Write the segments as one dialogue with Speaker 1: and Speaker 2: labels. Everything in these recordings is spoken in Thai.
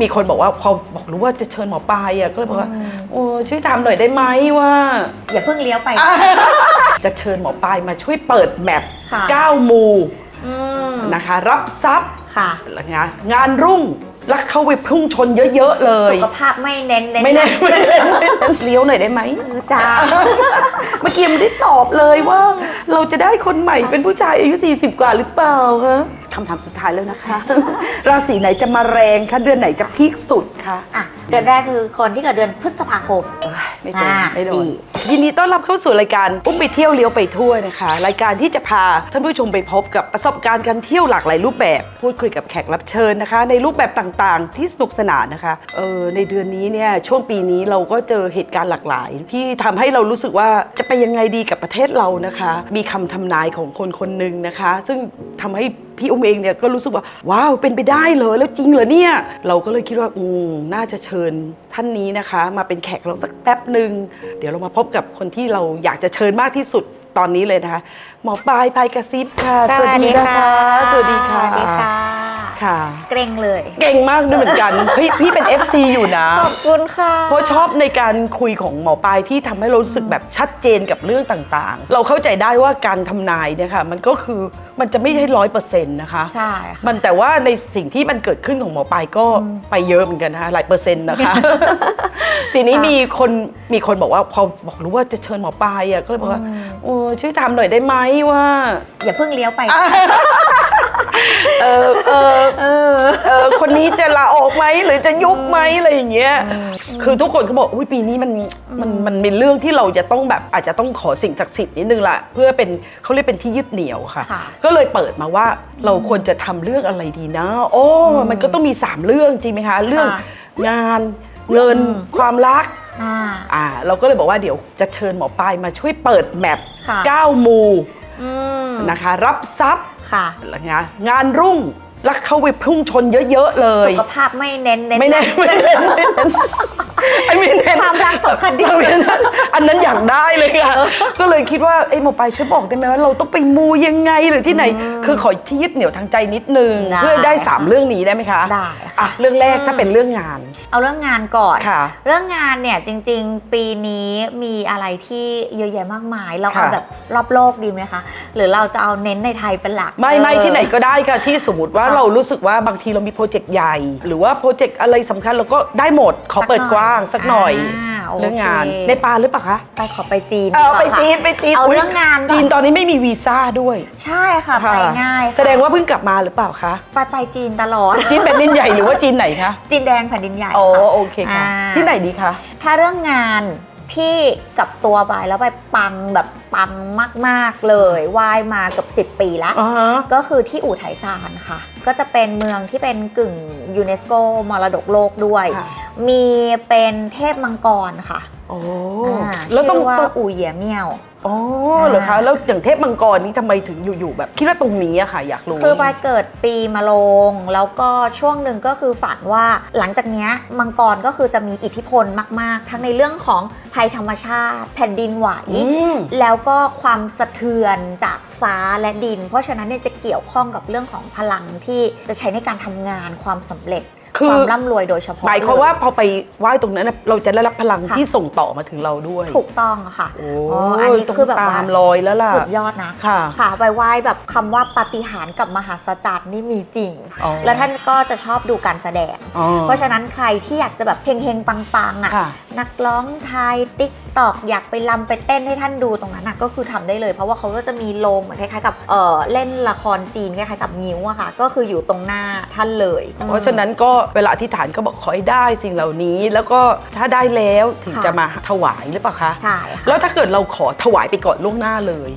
Speaker 1: มีคนบอกว่าพอบอกรู้ว่าจะเชิญหมอปลายอะก็เลยบอกว่าโอ้ช่วยทำหน่อยได้ไหมว่า
Speaker 2: อย่าเพิ่งเลี้ยวไป
Speaker 1: จะเชิญหมอปลายมาช่วยเปิดแมป
Speaker 2: ค่ะ
Speaker 1: 9หมู่
Speaker 2: อืม
Speaker 1: นะคะ รับทรัพย์
Speaker 2: ค่ะ
Speaker 1: งานงานรุ่งแล้วเข้าไปพุ่งชนเยอะๆเลย
Speaker 2: สุขภาพไม่เน้นเน้น
Speaker 1: ไม่แน่ไม่แน่ไม่แน่เลี้ยวหน่อยได้ไหม
Speaker 2: จ้า
Speaker 1: เมื่อกี้ไม่ได้ตอบเลยว่า เราจะได้คนใหม่เป็นผู้ชายอายุ 40 กว่าหรือเปล่าคะ คำถามสุดท้ายแล้วนะคะ ราศีไหนจะมาแรงคะเดือนไหนจะพีคสุดคะ
Speaker 2: อะเดือนแรกคือคนที่เกิดเดือนพฤษภาคม
Speaker 1: เอ้ยไม่โดน
Speaker 2: อ่า
Speaker 1: ไม่โด
Speaker 2: ดี
Speaker 1: นยินดีต้อนรับเข้าสู่รายการอุ้มไปเที่ยวเลี้ยวไปทั่วนะคะ รายการที่จะพาท่านผู้ชมไปพบกับประสบการณ์การเที่ยวหลากหลายรูปแบบ พูดคุยกับแขกรับเชิญนะคะ ในรูปแบบต่างๆ ที่สนุกสนานนะคะเออในเดือนนี้เนี่ยช่วงปีนี้เราก็เจอเหตุการณ์หลากหลาย ที่ทำให้เรารู้สึกว่าจะไปยังไงดีกับประเทศเรานะคะ มีคำทำนายของคนคนหนึ่งนะคะ ซึ่งทำให้ พี่อุ้มเองเนี่ยก็รู้สึกว่าว้าวเป็นไปได้เหรอแล้วจริงเหรอเนี่ย เราก็เลยคิดว่าอืมน่าจะเชิญท่านนี้นะคะ มาเป็นแขกเราสักแป๊บหนึ่งเดี๋ยวเรามาพบกับคนที่เราอยากจะเชิญมากที่สุดตอนนี้เลยนะคะ หมอปลายพายกระซิบค่ะ สวัสดีค่ะสวัสดีค่ะ
Speaker 2: สวัสดีค่ะ
Speaker 1: ค่ะ
Speaker 2: เกรงเลย
Speaker 1: เก่งมากด้วยเหมือนกันเฮ้ยพี่เป็น FC อยู่นะ
Speaker 2: ขอบคุณค่ะ
Speaker 1: เพราะชอบในการคุยของหมอปลายที่ทำให้เรารู้สึกแบบชัดเจนกับเรื่องต่างๆ เราเข้าใจได้ว่าการทำนายเนี่ยค่ะมันก็คือมันจะไม่ใช่ร้อยเปอร์เซ็นต์นะคะ
Speaker 2: ใช่ค่ะ
Speaker 1: มันแต่ว่าในสิ่งที่มันเกิดขึ้นของหมอปลายก็ไปเยอะเหมือนกันนะคะหลายเปอร์เซ็นต์นะคะ ทีนี้
Speaker 2: ค่ะ
Speaker 1: มีคนมีคนบอกว่าพอบอกรู้ว่าจะเชิญหมอปลายอะก็เลยบอกว่าโอ้ช่วยทำหน่อยได้ไหมว่า
Speaker 2: อย่าเพิ่งเลี้ยวไป
Speaker 1: เออเออเออคนนี้จะลาออกไหมหรือจะยุบไหมอะไรอย่างเงี้ยคือทุกคนก็บอกอุ้ยปีนี้มันมันมันเป็นเรื่องที่เราจะต้องแบบอาจจะต้องขอสิ่งศักดิ์สิทธิ์นิดนึงละเพื่อเป็นเขาเรียกเป็นที่ยึดเหนี่ยวค่ะ
Speaker 2: ค่ะ
Speaker 1: ก็เลยเปิดมาว่าเราควรจะทำเรื่องอะไรดีนะโอ้มันก็ต้องมี 3 เรื่องจริงไหมคะเรื่อง
Speaker 2: ค่ะ
Speaker 1: งานเงิน
Speaker 2: อืม
Speaker 1: ความรัก
Speaker 2: อ่า
Speaker 1: อ่าเราก็เลยบอกว่าเดี๋ยวจะเชิญหมอปลายมาช่วยเปิดแมป
Speaker 2: ค่ะ
Speaker 1: 9หมู่
Speaker 2: อืม
Speaker 1: นะคะ รับทรัพย์
Speaker 2: ค่ะ
Speaker 1: งานงานรุ่ง แล้วเข้าไปพุ่งชนเยอะๆเลย
Speaker 2: สุขภาพไม่เน้นเน้น
Speaker 1: ไม่แน่ไม่แน่ไม่แน่ไอ้ไม่แน่
Speaker 2: ความรักสำคัญที่สุด
Speaker 1: ไม่แน่อันนั้นอยากได้เลยค่ะก็เลยคิดว่าเอ้ยหมอปลายช่วยบอกได้ไหมว่าเราต้องไปมูยังไงหรือที่ไหน คือขอที่ยึดเหนี่ยวทางใจนิดนึง
Speaker 2: ได้
Speaker 1: เพื่อได้สามเรื่องนี้ได้ไหมคะ
Speaker 2: ได้ค่ะ
Speaker 1: อะเรื่องแรกถ้าเป็นเรื่องงาน
Speaker 2: เอาเรื่องงานก่อน
Speaker 1: ค่ะ
Speaker 2: เรื่องงานเนี่ยจริง ๆ ปีนี้มีอะไรที่เยอะแยะมากมาย เราเอา
Speaker 1: ค่ะ
Speaker 2: แบบรอบโลกดีไหมคะ หรือเราจะเอาเน้นในไทยเป็นหลัก
Speaker 1: ไม่ไม่
Speaker 2: เออ
Speaker 1: ที่ไหนก็ได้ค่ะที่สมมติว่า
Speaker 2: ค่ะ
Speaker 1: เรารู้สึกว่าบางทีเรามีโปรเจกต์ใหญ่ หรือว่าโปรเจกต์อะไรสำคัญเราก็ได้หมดขอ
Speaker 2: สัก
Speaker 1: เปิด
Speaker 2: หน่อย
Speaker 1: กว้างสักหน่อย
Speaker 2: อ่าโอเค
Speaker 1: เรื่องงานในปานหรือเปล่าคะ
Speaker 2: ไปขอไปจีน
Speaker 1: เออไป
Speaker 2: ดีกว่าค่ะ
Speaker 1: จีนไปจีน
Speaker 2: เอา
Speaker 1: ย
Speaker 2: เรื่องงานก่อน
Speaker 1: จีนตอนนี้ไม่มีวีซ่าด้วย
Speaker 2: ใช่ค่ะไปง่ายค่ะ
Speaker 1: แสดงว่าเพิ่งกลับมาหรือเปล่าคะ
Speaker 2: ไปไปจีนตลอด
Speaker 1: จีนแผ่นดินใหญ่หรือว่าจีนไหนคะ
Speaker 2: จีนแดงแผ่นดินใหญ่
Speaker 1: อ๋อ
Speaker 2: ค่ะ
Speaker 1: โอเคค่ะ
Speaker 2: อ่า
Speaker 1: ที่ไหนดีคะ
Speaker 2: ถ้าเรื่องงาน ที่กับตัวไปแล้วไปปังแบบปังมาก ๆ เลยว่ายมาเกือบ10 ปีแล้ว
Speaker 1: อ๋อฮะ
Speaker 2: ก็คือที่อู่ไทซานค่ะ ก็จะเป็นเมืองที่เป็นกึ่งยูเนสโกมรดกโลกด้วย
Speaker 1: ค่ะ
Speaker 2: มีเป็นเทพมังกรค่ะ
Speaker 1: โอ้
Speaker 2: อ่า
Speaker 1: แล้วต้อง
Speaker 2: ชื่อว่า
Speaker 1: ต้อง
Speaker 2: อู่เหยียเมี่ยว
Speaker 1: อ๋อเหรอคะแล้วอย่างเทพมังกรนี่ทำไมถึงอยู่ๆแบบ คิดว่าตรงนี้อะค่ะ อยากรู้
Speaker 2: คือปายเกิดปีมะโรงแล้วก็ช่วงหนึ่งก็คือฝันว่าหลังจากเนี้ยมังกรก็คือจะมีอิทธิพลมาก ๆ ทั้งในเรื่องของภัยธรรมชาติ แผ่นดินไหว
Speaker 1: อืม
Speaker 2: แล้วก็ความสะเทือนจากฟ้าและดิน เพราะฉะนั้นเนี่ยจะเกี่ยวข้องกับเรื่องของพลังที่จะใช้ในการทำงานความสำเร็จ
Speaker 1: คือ
Speaker 2: ความร่ำรวยโดยเฉพาะ
Speaker 1: หมายความ
Speaker 2: เล
Speaker 1: ว่าพอไปไหว้ตรงนั้นนะเราจะได้รับพลัง
Speaker 2: ค่ะ
Speaker 1: ที่ส่งต่อมาถึงเราด้วย
Speaker 2: ถูกต้องค่ะ
Speaker 1: โอ้
Speaker 2: อ๋ออันนี้คือแบบว่า
Speaker 1: ตามรอยแล้วล่ะ
Speaker 2: สุดยอดนะ
Speaker 1: ค่ะ
Speaker 2: ค่ะไปไหว้แบบคำว่าปาฏิหาริย์กับมหัศจรรย์นี่มีจริง
Speaker 1: อ๋อ
Speaker 2: แล้วท่านก็จะชอบดูการแสดง
Speaker 1: อ๋อ
Speaker 2: เพราะฉะนั้นใครที่อยากจะแบบเฮงๆปังๆอะ
Speaker 1: ค่ะ
Speaker 2: นักร้องไทยติ๊กตอกอยากไปลำไปเต้นให้ท่านดูตรงนั้นนะก็คือทำได้เลย เพราะว่าเขาก็จะมีโรงเหมือนคล้ายๆกับเออเล่นละครจีนคล้ายๆกับงิ้วอะค่ะ ก็คืออยู่ตรงหน้าท่านเลย
Speaker 1: เพราะฉะนั้นก็เวลาอธิษฐานก็บอกขอให้ได้สิ่งเหล่านี้ แล้วก็ถ้าได้แล้วถึง
Speaker 2: ค่ะ
Speaker 1: จะมาถวายหรือเปล่าคะ
Speaker 2: ใช่ค่ะ
Speaker 1: แล้วถ้าเกิดเราขอถวายไปก่อนล่วงหน้าเลย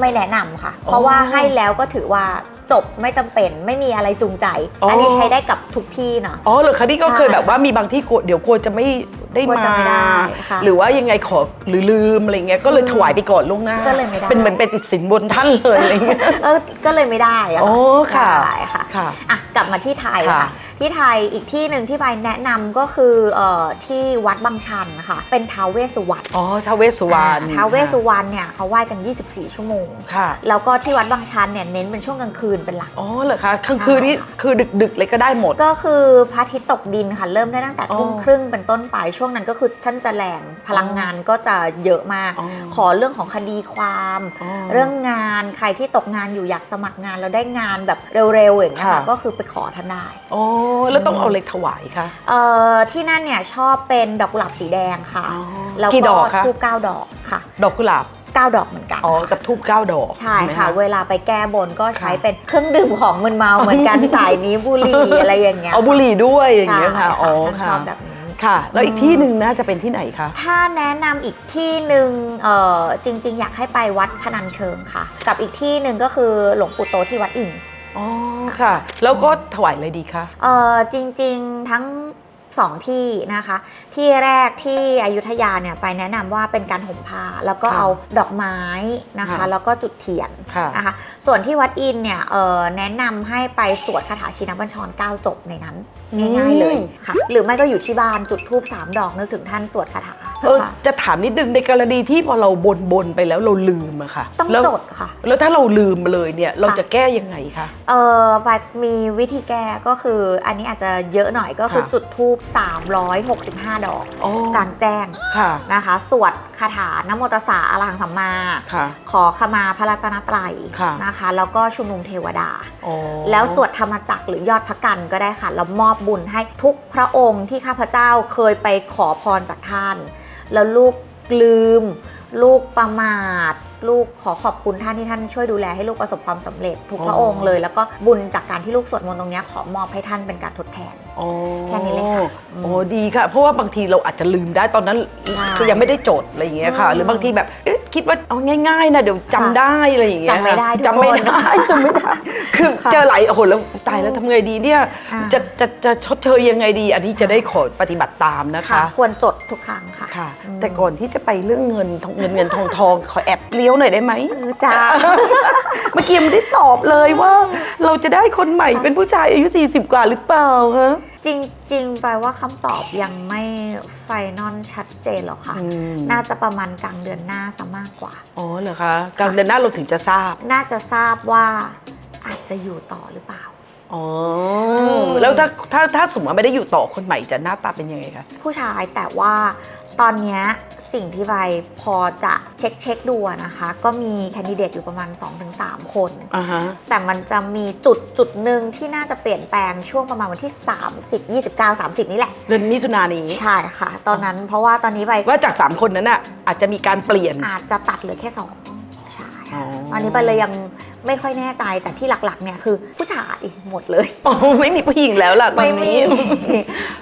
Speaker 2: ไม่แนะนำค่ะ
Speaker 1: อ๋อ
Speaker 2: เพราะว่าให้แล้วก็ถือว่าจบไม่จำเป็นไม่มีอะไรจูงใจ
Speaker 1: อ๋ออั
Speaker 2: อันนี้ใช้ได้กับทุกที่เนาะ
Speaker 1: อ๋อเหรอคะนี่ก็
Speaker 2: ใช่
Speaker 1: เคยแบบว่ามีบางที่กลัวเดี๋ยวกลัวจะไม่ได้
Speaker 2: กลัว
Speaker 1: มา
Speaker 2: จะไม่ได้ค่ะ
Speaker 1: หรือว่ายังไงขอหรือลืมอะไรเงี้ยก็เลย
Speaker 2: อืม
Speaker 1: ถวายไปก่อนล่วงหน้า
Speaker 2: ก็เลยไม่ได้
Speaker 1: เป็นเหมือนเป็นติดสินบนท่านเลยอะไรเงี้ย
Speaker 2: เออก็เลยไม่ได้อะ
Speaker 1: อ๋อค่ะ
Speaker 2: ใช่ค่ะ
Speaker 1: ค่ะ
Speaker 2: อะกลับมาที่ไทย
Speaker 1: ค่ะ
Speaker 2: ค่ะ ที่ไทยอีกที่หนึ่งที่ไปแนะนำก็คือเอ่อที่วัดบางชันนะคะเป็นท้าวเวสสุวรรณ
Speaker 1: อ๋อท้าวเวสสุวรรณ
Speaker 2: อ่าท้าวเวสสุวรรณเนี่ยเขาไหว้กัน 24 ชั่วโมง
Speaker 1: ค่ะ
Speaker 2: แล้วก็ที่วัดบางชันเนี่ยเน้นเป็นช่วงกลางคืนเป็นหลัก
Speaker 1: อ๋อเหรอคะกลางคืนนี่คือดึกๆเลยก็ได้หมด
Speaker 2: ก็คือพระอาทิตย์ตกดินค่ะเริ่มได้ตั้งแต่
Speaker 1: อ๋อ
Speaker 2: ทุ่มครึ่งเป็นต้นไปช่วงนั้นก็คือท่านจะแรงพลังงานก็จะเยอะมาก
Speaker 1: อ๋อ
Speaker 2: ขอเรื่องของคดีความ
Speaker 1: อ๋อ
Speaker 2: เรื่องงานใครที่ตกงานอยู่อยากสมัครงานแล้วได้งานแบบเร็วๆอย่างเงี้ยค่ะ
Speaker 1: ค่ะ
Speaker 2: ก็คือไปขอท่านได้
Speaker 1: อ๋อแล้วต้องเอาอะไรถวายคะ
Speaker 2: เอ่อที่นั่นเนี่ยชอบเป็นดอกกุหลาบสีแดงค่ะ
Speaker 1: อ๋อ
Speaker 2: แล้ว
Speaker 1: กี่ดอกคะ
Speaker 2: ทูบเก้าดอกค่ะ
Speaker 1: ดอกกุหลาบ
Speaker 2: เก้าดอกเหมือนกัน
Speaker 1: อ๋อ
Speaker 2: ค่ะ
Speaker 1: กับทูบเก้าดอก
Speaker 2: ใช่
Speaker 1: ไหม
Speaker 2: ค่ะ เวลาไปแก้บนก็ใช้
Speaker 1: ค่ะ
Speaker 2: เป็นเครื่องดื่มของมึนเมาเหมือนกัน สายนี้บุหรี่อะไรอย่างเงี้ย
Speaker 1: เอาบุหรี่ด้วยอย่างเงี้ยค่ะ
Speaker 2: ใช่
Speaker 1: อ๋อ
Speaker 2: ท่านช
Speaker 1: ค่ะ
Speaker 2: อบแบบนี้
Speaker 1: ค่ะ แล้วอีกที่หนึ่งน่าจะเป็นที่ไหนคะ
Speaker 2: ถ้าแนะนำอีกที่หนึ่งเอ่อจริง ๆ อยากให้ไปวัดพนัญเชิงค่ะ กับอีกที่หนึ่งก็คือหลวงปู่โตที่วัดอิง
Speaker 1: อ๋อค่ะ แล้วก็ถวายอะไรดีคะ
Speaker 2: เอ่อจริงๆทั้งสองที่นะคะ ที่แรกที่อยุธยาเนี่ยไปแนะนำว่าเป็นการห่มผ้าแล้วก็
Speaker 1: ค่ะ
Speaker 2: เอาดอกไม้นะคะ
Speaker 1: ค่ะ
Speaker 2: แล้วก็จุดเทียน
Speaker 1: ค่ะ
Speaker 2: นะคะ ส่วนที่วัดอินเนี่ยเอ่อแนะนำให้ไปสวดคาถาชินบัญชร9จบในนั้น
Speaker 1: อืม
Speaker 2: ง่ายๆเลยค่ะ หรือไม่ก็อยู่ที่บ้านจุดธูป3ดอกนึกถึงท่านสวดคาถา
Speaker 1: เออ
Speaker 2: ค่ะ
Speaker 1: จะถามนิดนึงในกรณีที่พอเราบนบนๆไปแล้วเราลืมอะค่ะ
Speaker 2: ต้อง
Speaker 1: แล้ว
Speaker 2: จดค่ะ
Speaker 1: แล้วถ้าเราลืมไปเลยเนี่ยเรา
Speaker 2: ค่ะ
Speaker 1: จะแก้ยังไงคะ
Speaker 2: เออไปมีวิธีแก้ก็คืออันนี้อาจจะเยอะหน่อยก็คือ
Speaker 1: ค่ะ
Speaker 2: จุดธูป365 ดอก
Speaker 1: อ๋อก
Speaker 2: ลางแจ้ง
Speaker 1: ค่ะ
Speaker 2: นะคะ สวดคาถานะโมตัสสะอรหังสัมมา
Speaker 1: ค่ะ
Speaker 2: ขอขมาพระรัตนตรัย
Speaker 1: ค่ะ
Speaker 2: นะคะ แล้วก็ชุมนุมเทวดา
Speaker 1: อ๋อ
Speaker 2: แล้วสวดธรรมจักรหรือยอดพระกันก็ได้ค่ะแล้วมอบบุญให้ทุกพระองค์ที่ข้าพเจ้าเคยไปขอพรจากท่าน แล้วลูกลืม ลูกประมาท ลูกขอขอบคุณท่านที่ท่านช่วยดูแลให้ลูกประสบความสำเร็จทุกพระองค์เลย แล้วก็บุญจากการที่ลูกสวดมนต์ตรงเนี้ยขอมอบให้ท่านเป็นการทดแทน
Speaker 1: อ๋อ
Speaker 2: แค่นี้เลยค่ะอืม
Speaker 1: โอ้ดีค่ะ เพราะว่าบางทีเราอาจจะลืมได้ตอนนั้น
Speaker 2: ใช่
Speaker 1: คือยังไม่ได้จดอะไรอย่างเงี้ยค่ะ
Speaker 2: อืม
Speaker 1: หรือบางทีแบบเอ๊ะคิดว่าเอาง่ายๆนะเดี๋ยวจำ
Speaker 2: ค่ะ
Speaker 1: ได้อะไรอย่างเงี้ย
Speaker 2: จำไม่ได้ทุก
Speaker 1: จำไม่
Speaker 2: คน
Speaker 1: ได้จำไม่ได้คือ
Speaker 2: ค่ะ
Speaker 1: เจอหลายโอ้โหแล้วตายแล้วทำไงดีเนี่ย
Speaker 2: อ่า
Speaker 1: จะจะจะชดเชยยังไงดี อันนี้จะได้ขอปฏิบัติตามนะ
Speaker 2: ค่ะ
Speaker 1: คะ
Speaker 2: ควรจดทุกครั้งค่ะ
Speaker 1: ค่ะ
Speaker 2: อืม
Speaker 1: แต่ก่อนที่จะไปเรื่องเงินทองเงินเงินทองทองขอแอบเลี้ยวหน่อยได้ไหม
Speaker 2: เออจ้า
Speaker 1: เมื่อกี้ไม่ได้ตอบเลยว่า เราจะได้คนใหม่เป็นผู้ชายอายุ 40 กว่าหรือเปล่าคะ
Speaker 2: จริงๆแปลว่าคำตอบยังไม่ไฟนอลชัดเจนหรอกค่ะ
Speaker 1: อืม
Speaker 2: น่าจะประมาณกลางเดือนหน้าซะมากกว่า
Speaker 1: อ๋อเหรอคะกลางเดือนหน้าเราถึงจะทราบ
Speaker 2: น่าจะทราบว่าอาจจะอยู่ต่อหรือเปล่า
Speaker 1: อ๋อ
Speaker 2: ม
Speaker 1: แล้วถ้าถ้าถ้าสมมติว่าไม่ได้อยู่ต่อคนใหม่จะหน้าตาเป็นยังไงคะ
Speaker 2: ผู้ชายแต่ว่า ตอนเนี้ยสิ่งที่ใบพอจะเช็คเช็คดูอะนะคะ ก็มีแคนดิเดตอยู่ประมาณ 2-3 คน
Speaker 1: อ่าฮะ
Speaker 2: แต่มันจะมีจุดจุดหนึ่งที่น่าจะเปลี่ยนแปลงช่วงประมาณวันที่ 30 29 30 นี่แหละ
Speaker 1: เดือนมิถุนายนนี้
Speaker 2: ใช่ค่ะ ตอนนั้นเพราะว่าตอนนี้ใบ
Speaker 1: ว่าจาก 3 คนนั้นน่ะอาจจะมีการเปลี่ยน
Speaker 2: อาจจะตัดเหลือแค่สองใช่
Speaker 1: อ๋อ
Speaker 2: ค่ะอันนี้ใบเลยยัง ไม่ค่อยแน่ใจแต่ที่หลักๆเนี่ยคือผู้ชายหมดเลย
Speaker 1: อ๋อไม่มีผู้หญิงแล้วล่ะตอนนี้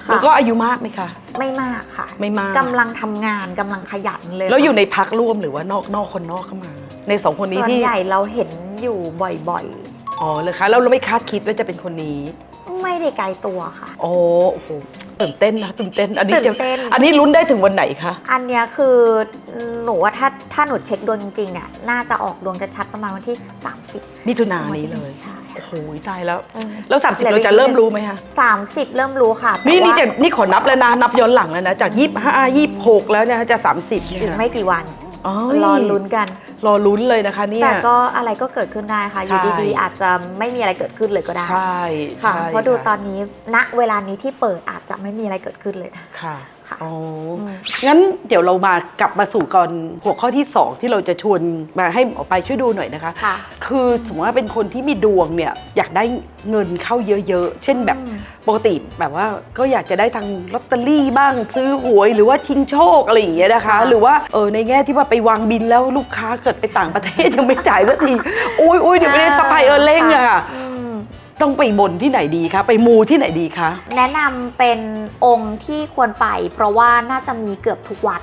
Speaker 2: ค่ะ
Speaker 1: แล้วก็อายุมากไหมคะ
Speaker 2: ไม่มากค่ะ
Speaker 1: ไม่มาก
Speaker 2: กำลังทำงานกำลังขยันเลย
Speaker 1: แล้วอยู่
Speaker 2: ค่ะ
Speaker 1: ในพักร่วมหรือว่านอกนอกคนนอกเข้ามา ในสองคนนี้
Speaker 2: ส่วน
Speaker 1: ที่
Speaker 2: ใหญ่เราเห็นอยู่บ่อย
Speaker 1: อ๋อเลยคะแล้วเราไม่คาดคิดว่าจะเป็นคนนี้
Speaker 2: ๆไม่ได้ไกลตัวค่ะ
Speaker 1: โอ้โอ้โห ตื่นเต้นนะตื่นเต้นอันนี้
Speaker 2: ตื่
Speaker 1: จะ
Speaker 2: นเต้น
Speaker 1: อันนี้ลุ้นได้ถึงวันไหนคะ
Speaker 2: อันเนี้ยคือหนูว่าถ้าถ้าหนูเช็คดวงจริงๆเนี่ยน่าจะออกดวงจะชัดประมาณวันที่ 30
Speaker 1: มิถุนายนนี้เลย
Speaker 2: ใช่
Speaker 1: โอ้โหตายแล้ว
Speaker 2: เออ
Speaker 1: แล้ว30เราจะเริ่มรู้ไหมคะ
Speaker 2: 30 เริ่มรู้ค่ะแต่
Speaker 1: นี่นี่
Speaker 2: ว่า
Speaker 1: จะนี่ขอนับแล้วนะ นับย้อนหลังแล้วนะ จาก 25 26 แล้วเนี่ยจะ 30เนี่ย
Speaker 2: อีกไม่กี่วัน
Speaker 1: อ๋อ
Speaker 2: รอลุ้นกัน
Speaker 1: รอลุ้นเลยนะคะเนี่ย
Speaker 2: แต่ก็อะไรก็เกิดขึ้นได้ค่ะ อยู่
Speaker 1: ใช่
Speaker 2: ดีๆ อาจจะไม่มีอะไรเกิดขึ้นเลยก็ได้
Speaker 1: ใช่
Speaker 2: ค่ะ
Speaker 1: ใช่
Speaker 2: เพราะดูตอนนี้ ณ เวลานี้ที่เปิดอาจจะไม่มีอะไรเกิดขึ้นเลยนะ
Speaker 1: ค่ะ
Speaker 2: ค่ะ
Speaker 1: อ๋ออ
Speaker 2: ม
Speaker 1: งั้นเดี๋ยวเรามากลับมาสู่ก่อนหัวข้อที่ 2 ที่เราจะชวนมาให้หมอไปช่วยดูหน่อยนะคะ
Speaker 2: ค่ะ
Speaker 1: คือสมมติว่าเป็นคนที่มีดวงเนี่ยอยากได้เงินเข้าเยอะๆ เช่นแบบ
Speaker 2: อืม
Speaker 1: ปกติแบบว่าก็อยากจะได้ทางลอตเตอรี่บ้างซื้อหวยหรือว่าชิงโชคอะไรอย่างเงี้ยนะคะ
Speaker 2: ค่ะ
Speaker 1: หรือว่าเออในแง่ที่ว่าไปวางบินแล้วลูกค้าเกิดไปต่างประเทศยังไม่จ่ายสักทีโอ้ยโอ้ยเดี๋ยวไม่ได้สปายเออร์เล่งอะค่ะ
Speaker 2: อืม
Speaker 1: ต้องไปบนที่ไหนดีคะไปมูที่ไหนดีคะ
Speaker 2: แนะนำเป็นองค์ที่ควรไป เพราะว่าน่าจะมีเกือบทุกวัด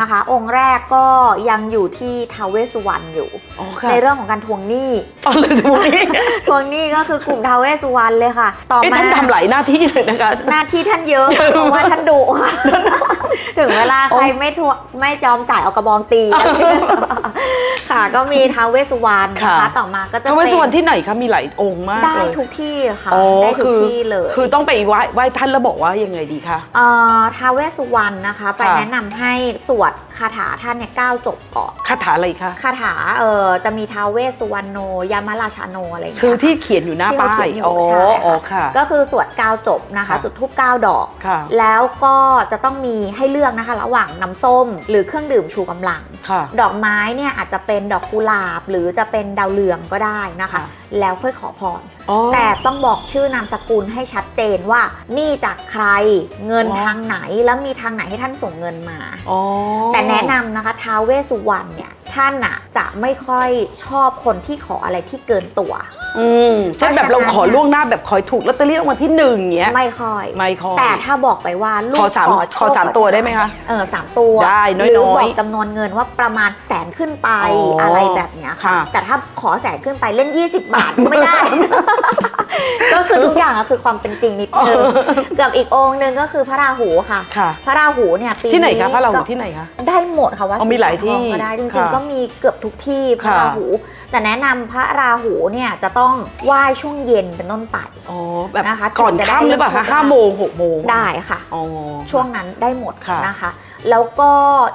Speaker 2: นะคะ องค์แรกก็ยังอยู่ที่ท้าวเวสสุวรรณอยู่
Speaker 1: อ๋อค่ะ
Speaker 2: ในเรื่องของการทวงหนี้
Speaker 1: อ๋อเลยดูนี่
Speaker 2: ทวงหนี้ก็คือกลุ่มท้าวเวสสุวรรณเลยค่ะ ต่อ
Speaker 1: เอ๊ะ
Speaker 2: มา
Speaker 1: ท่านทำหลายหน้าที่เลยนะคะ
Speaker 2: หน้าที่ท่านเยอะเพราะว่าท่านดุค่ะถึงเวลาใครไม่ทวงไม่ยอมจ่ายเอากระบองตีอะไรอย่างเงี้ยค่ะก็มีท้าวเวสสุวรรณนะ
Speaker 1: ค่ะ
Speaker 2: คะต่อมาก็จะ
Speaker 1: ท้าวเวสสุวรรณ
Speaker 2: ป็น
Speaker 1: ที่ไหนคะมีหลายองค์มาก
Speaker 2: ได้
Speaker 1: เลย
Speaker 2: ทุกที่ค่ะ
Speaker 1: อ๋อ
Speaker 2: ได้ทุก
Speaker 1: คือ
Speaker 2: ที่เลย
Speaker 1: คือต้องไปไหว้ไหว้ท่านแล้วบอกว่ายังไงดีคะ
Speaker 2: เอ่อท้าวเวสสุวรรณนะคะ ไป
Speaker 1: ค่ะ
Speaker 2: แนะนำให้สวดคาถาท่านเนี่ยเก้าจบก่อน
Speaker 1: คาถาอะไรคะ
Speaker 2: คาถาเอ่อจะมีท้าวเวสสุวรรณโนยามาราชาโนอะไรอย่าง
Speaker 1: คือ
Speaker 2: เงี้ย
Speaker 1: ที่
Speaker 2: ค่ะ
Speaker 1: เขียนอยู่หน้า
Speaker 2: ที่เขา
Speaker 1: ป้า
Speaker 2: เขี
Speaker 1: ย
Speaker 2: ยนอยู่
Speaker 1: อ๋อ
Speaker 2: ใช่
Speaker 1: อ๋อ
Speaker 2: ค่ะ
Speaker 1: ค่ะ
Speaker 2: ก็คือสวดเก้าจบนะคะ
Speaker 1: ค่ะ
Speaker 2: จุดทูปเก้าดอก
Speaker 1: ค่ะ
Speaker 2: แล้วก็จะต้องมีให้เลือกนะคะ ระหว่างน้ำส้ม หรือเครื่องดื่มชูกำลัง
Speaker 1: ค่ะ
Speaker 2: ดอกไม้เนี่ยอาจจะเป็นดอกกุหลาบ หรือจะเป็นดาวเรืองก็ได้นะคะ
Speaker 1: ค่ะ
Speaker 2: แล้วค่อยขอพร
Speaker 1: อ๋อ
Speaker 2: แต่ต้องบอกชื่อนามสกุลให้ชัดเจนว่านี่จากใครเงิน
Speaker 1: อ๋อ
Speaker 2: ทางไหนแล้วมีทางไหนให้ท่านส่งเงินมา
Speaker 1: อ๋อ
Speaker 2: แต่แนะนำนะคะท้าวเวสสุวรรณเนี่ย ท่านอะจะไม่ค่อยชอบคนที่ขออะไรที่เกินตัว
Speaker 1: อืมเช่นแบบเราขอล่วงหน้าแบบขอให้ถูกลอตเตอรี่รางวัลที่หนึ่งอย่างเงี้ย
Speaker 2: ไม่ค่อย
Speaker 1: ไม่ขอ
Speaker 2: แต่ถ้าบอกไปว่าลูก
Speaker 1: ขอสาม
Speaker 2: โช
Speaker 1: ขอสาม
Speaker 2: ก่น
Speaker 1: ตัวได้ไหมคะ
Speaker 2: เออสามตัว
Speaker 1: ได้น้อยๆ
Speaker 2: หรือบอกจำนวนเงินว่าประมาณแสนขึ้นไป
Speaker 1: อ๋ออ
Speaker 2: อะไรแบบเนี้ยค่ะ
Speaker 1: ค่ะ
Speaker 2: แต่ถ้าขอแสนขึ้นไปเล่น 20 บาทก็ไม่ได้ ก็คือทุกอย่างอะคือความเป็นจริงนิดนึงกับอีกองค์หนึ่งก็คือพระราหูค่ะ
Speaker 1: ค่ะ
Speaker 2: พระราหูเนี่ยปี
Speaker 1: ที่ไหนคะพระราหู
Speaker 2: ก็
Speaker 1: ที่ไหนคะ
Speaker 2: ได้หมดค่ะว่า
Speaker 1: อ๋อมีหลายที่
Speaker 2: ก็ได้จริง
Speaker 1: ค่ะ
Speaker 2: ๆก็มีเกือบทุกที่พระ
Speaker 1: ค่ะ
Speaker 2: ราหู แต่แนะนำพระราหูเนี่ยจะต้องไหว้ช่วงเย็นเป็นต้นไป
Speaker 1: อ๋อแบบ
Speaker 2: นะคะ
Speaker 1: ก่อน
Speaker 2: ถึงจะได้
Speaker 1: ค่ำหรือเปล่า
Speaker 2: เรื่
Speaker 1: คะ
Speaker 2: องโชคลาภ
Speaker 1: ห้าโมงหกโมง
Speaker 2: ได้ค่ะ
Speaker 1: อ๋อ
Speaker 2: ช่วงนั้นได้หมด
Speaker 1: ค่ะ
Speaker 2: นะคะ แล้วก็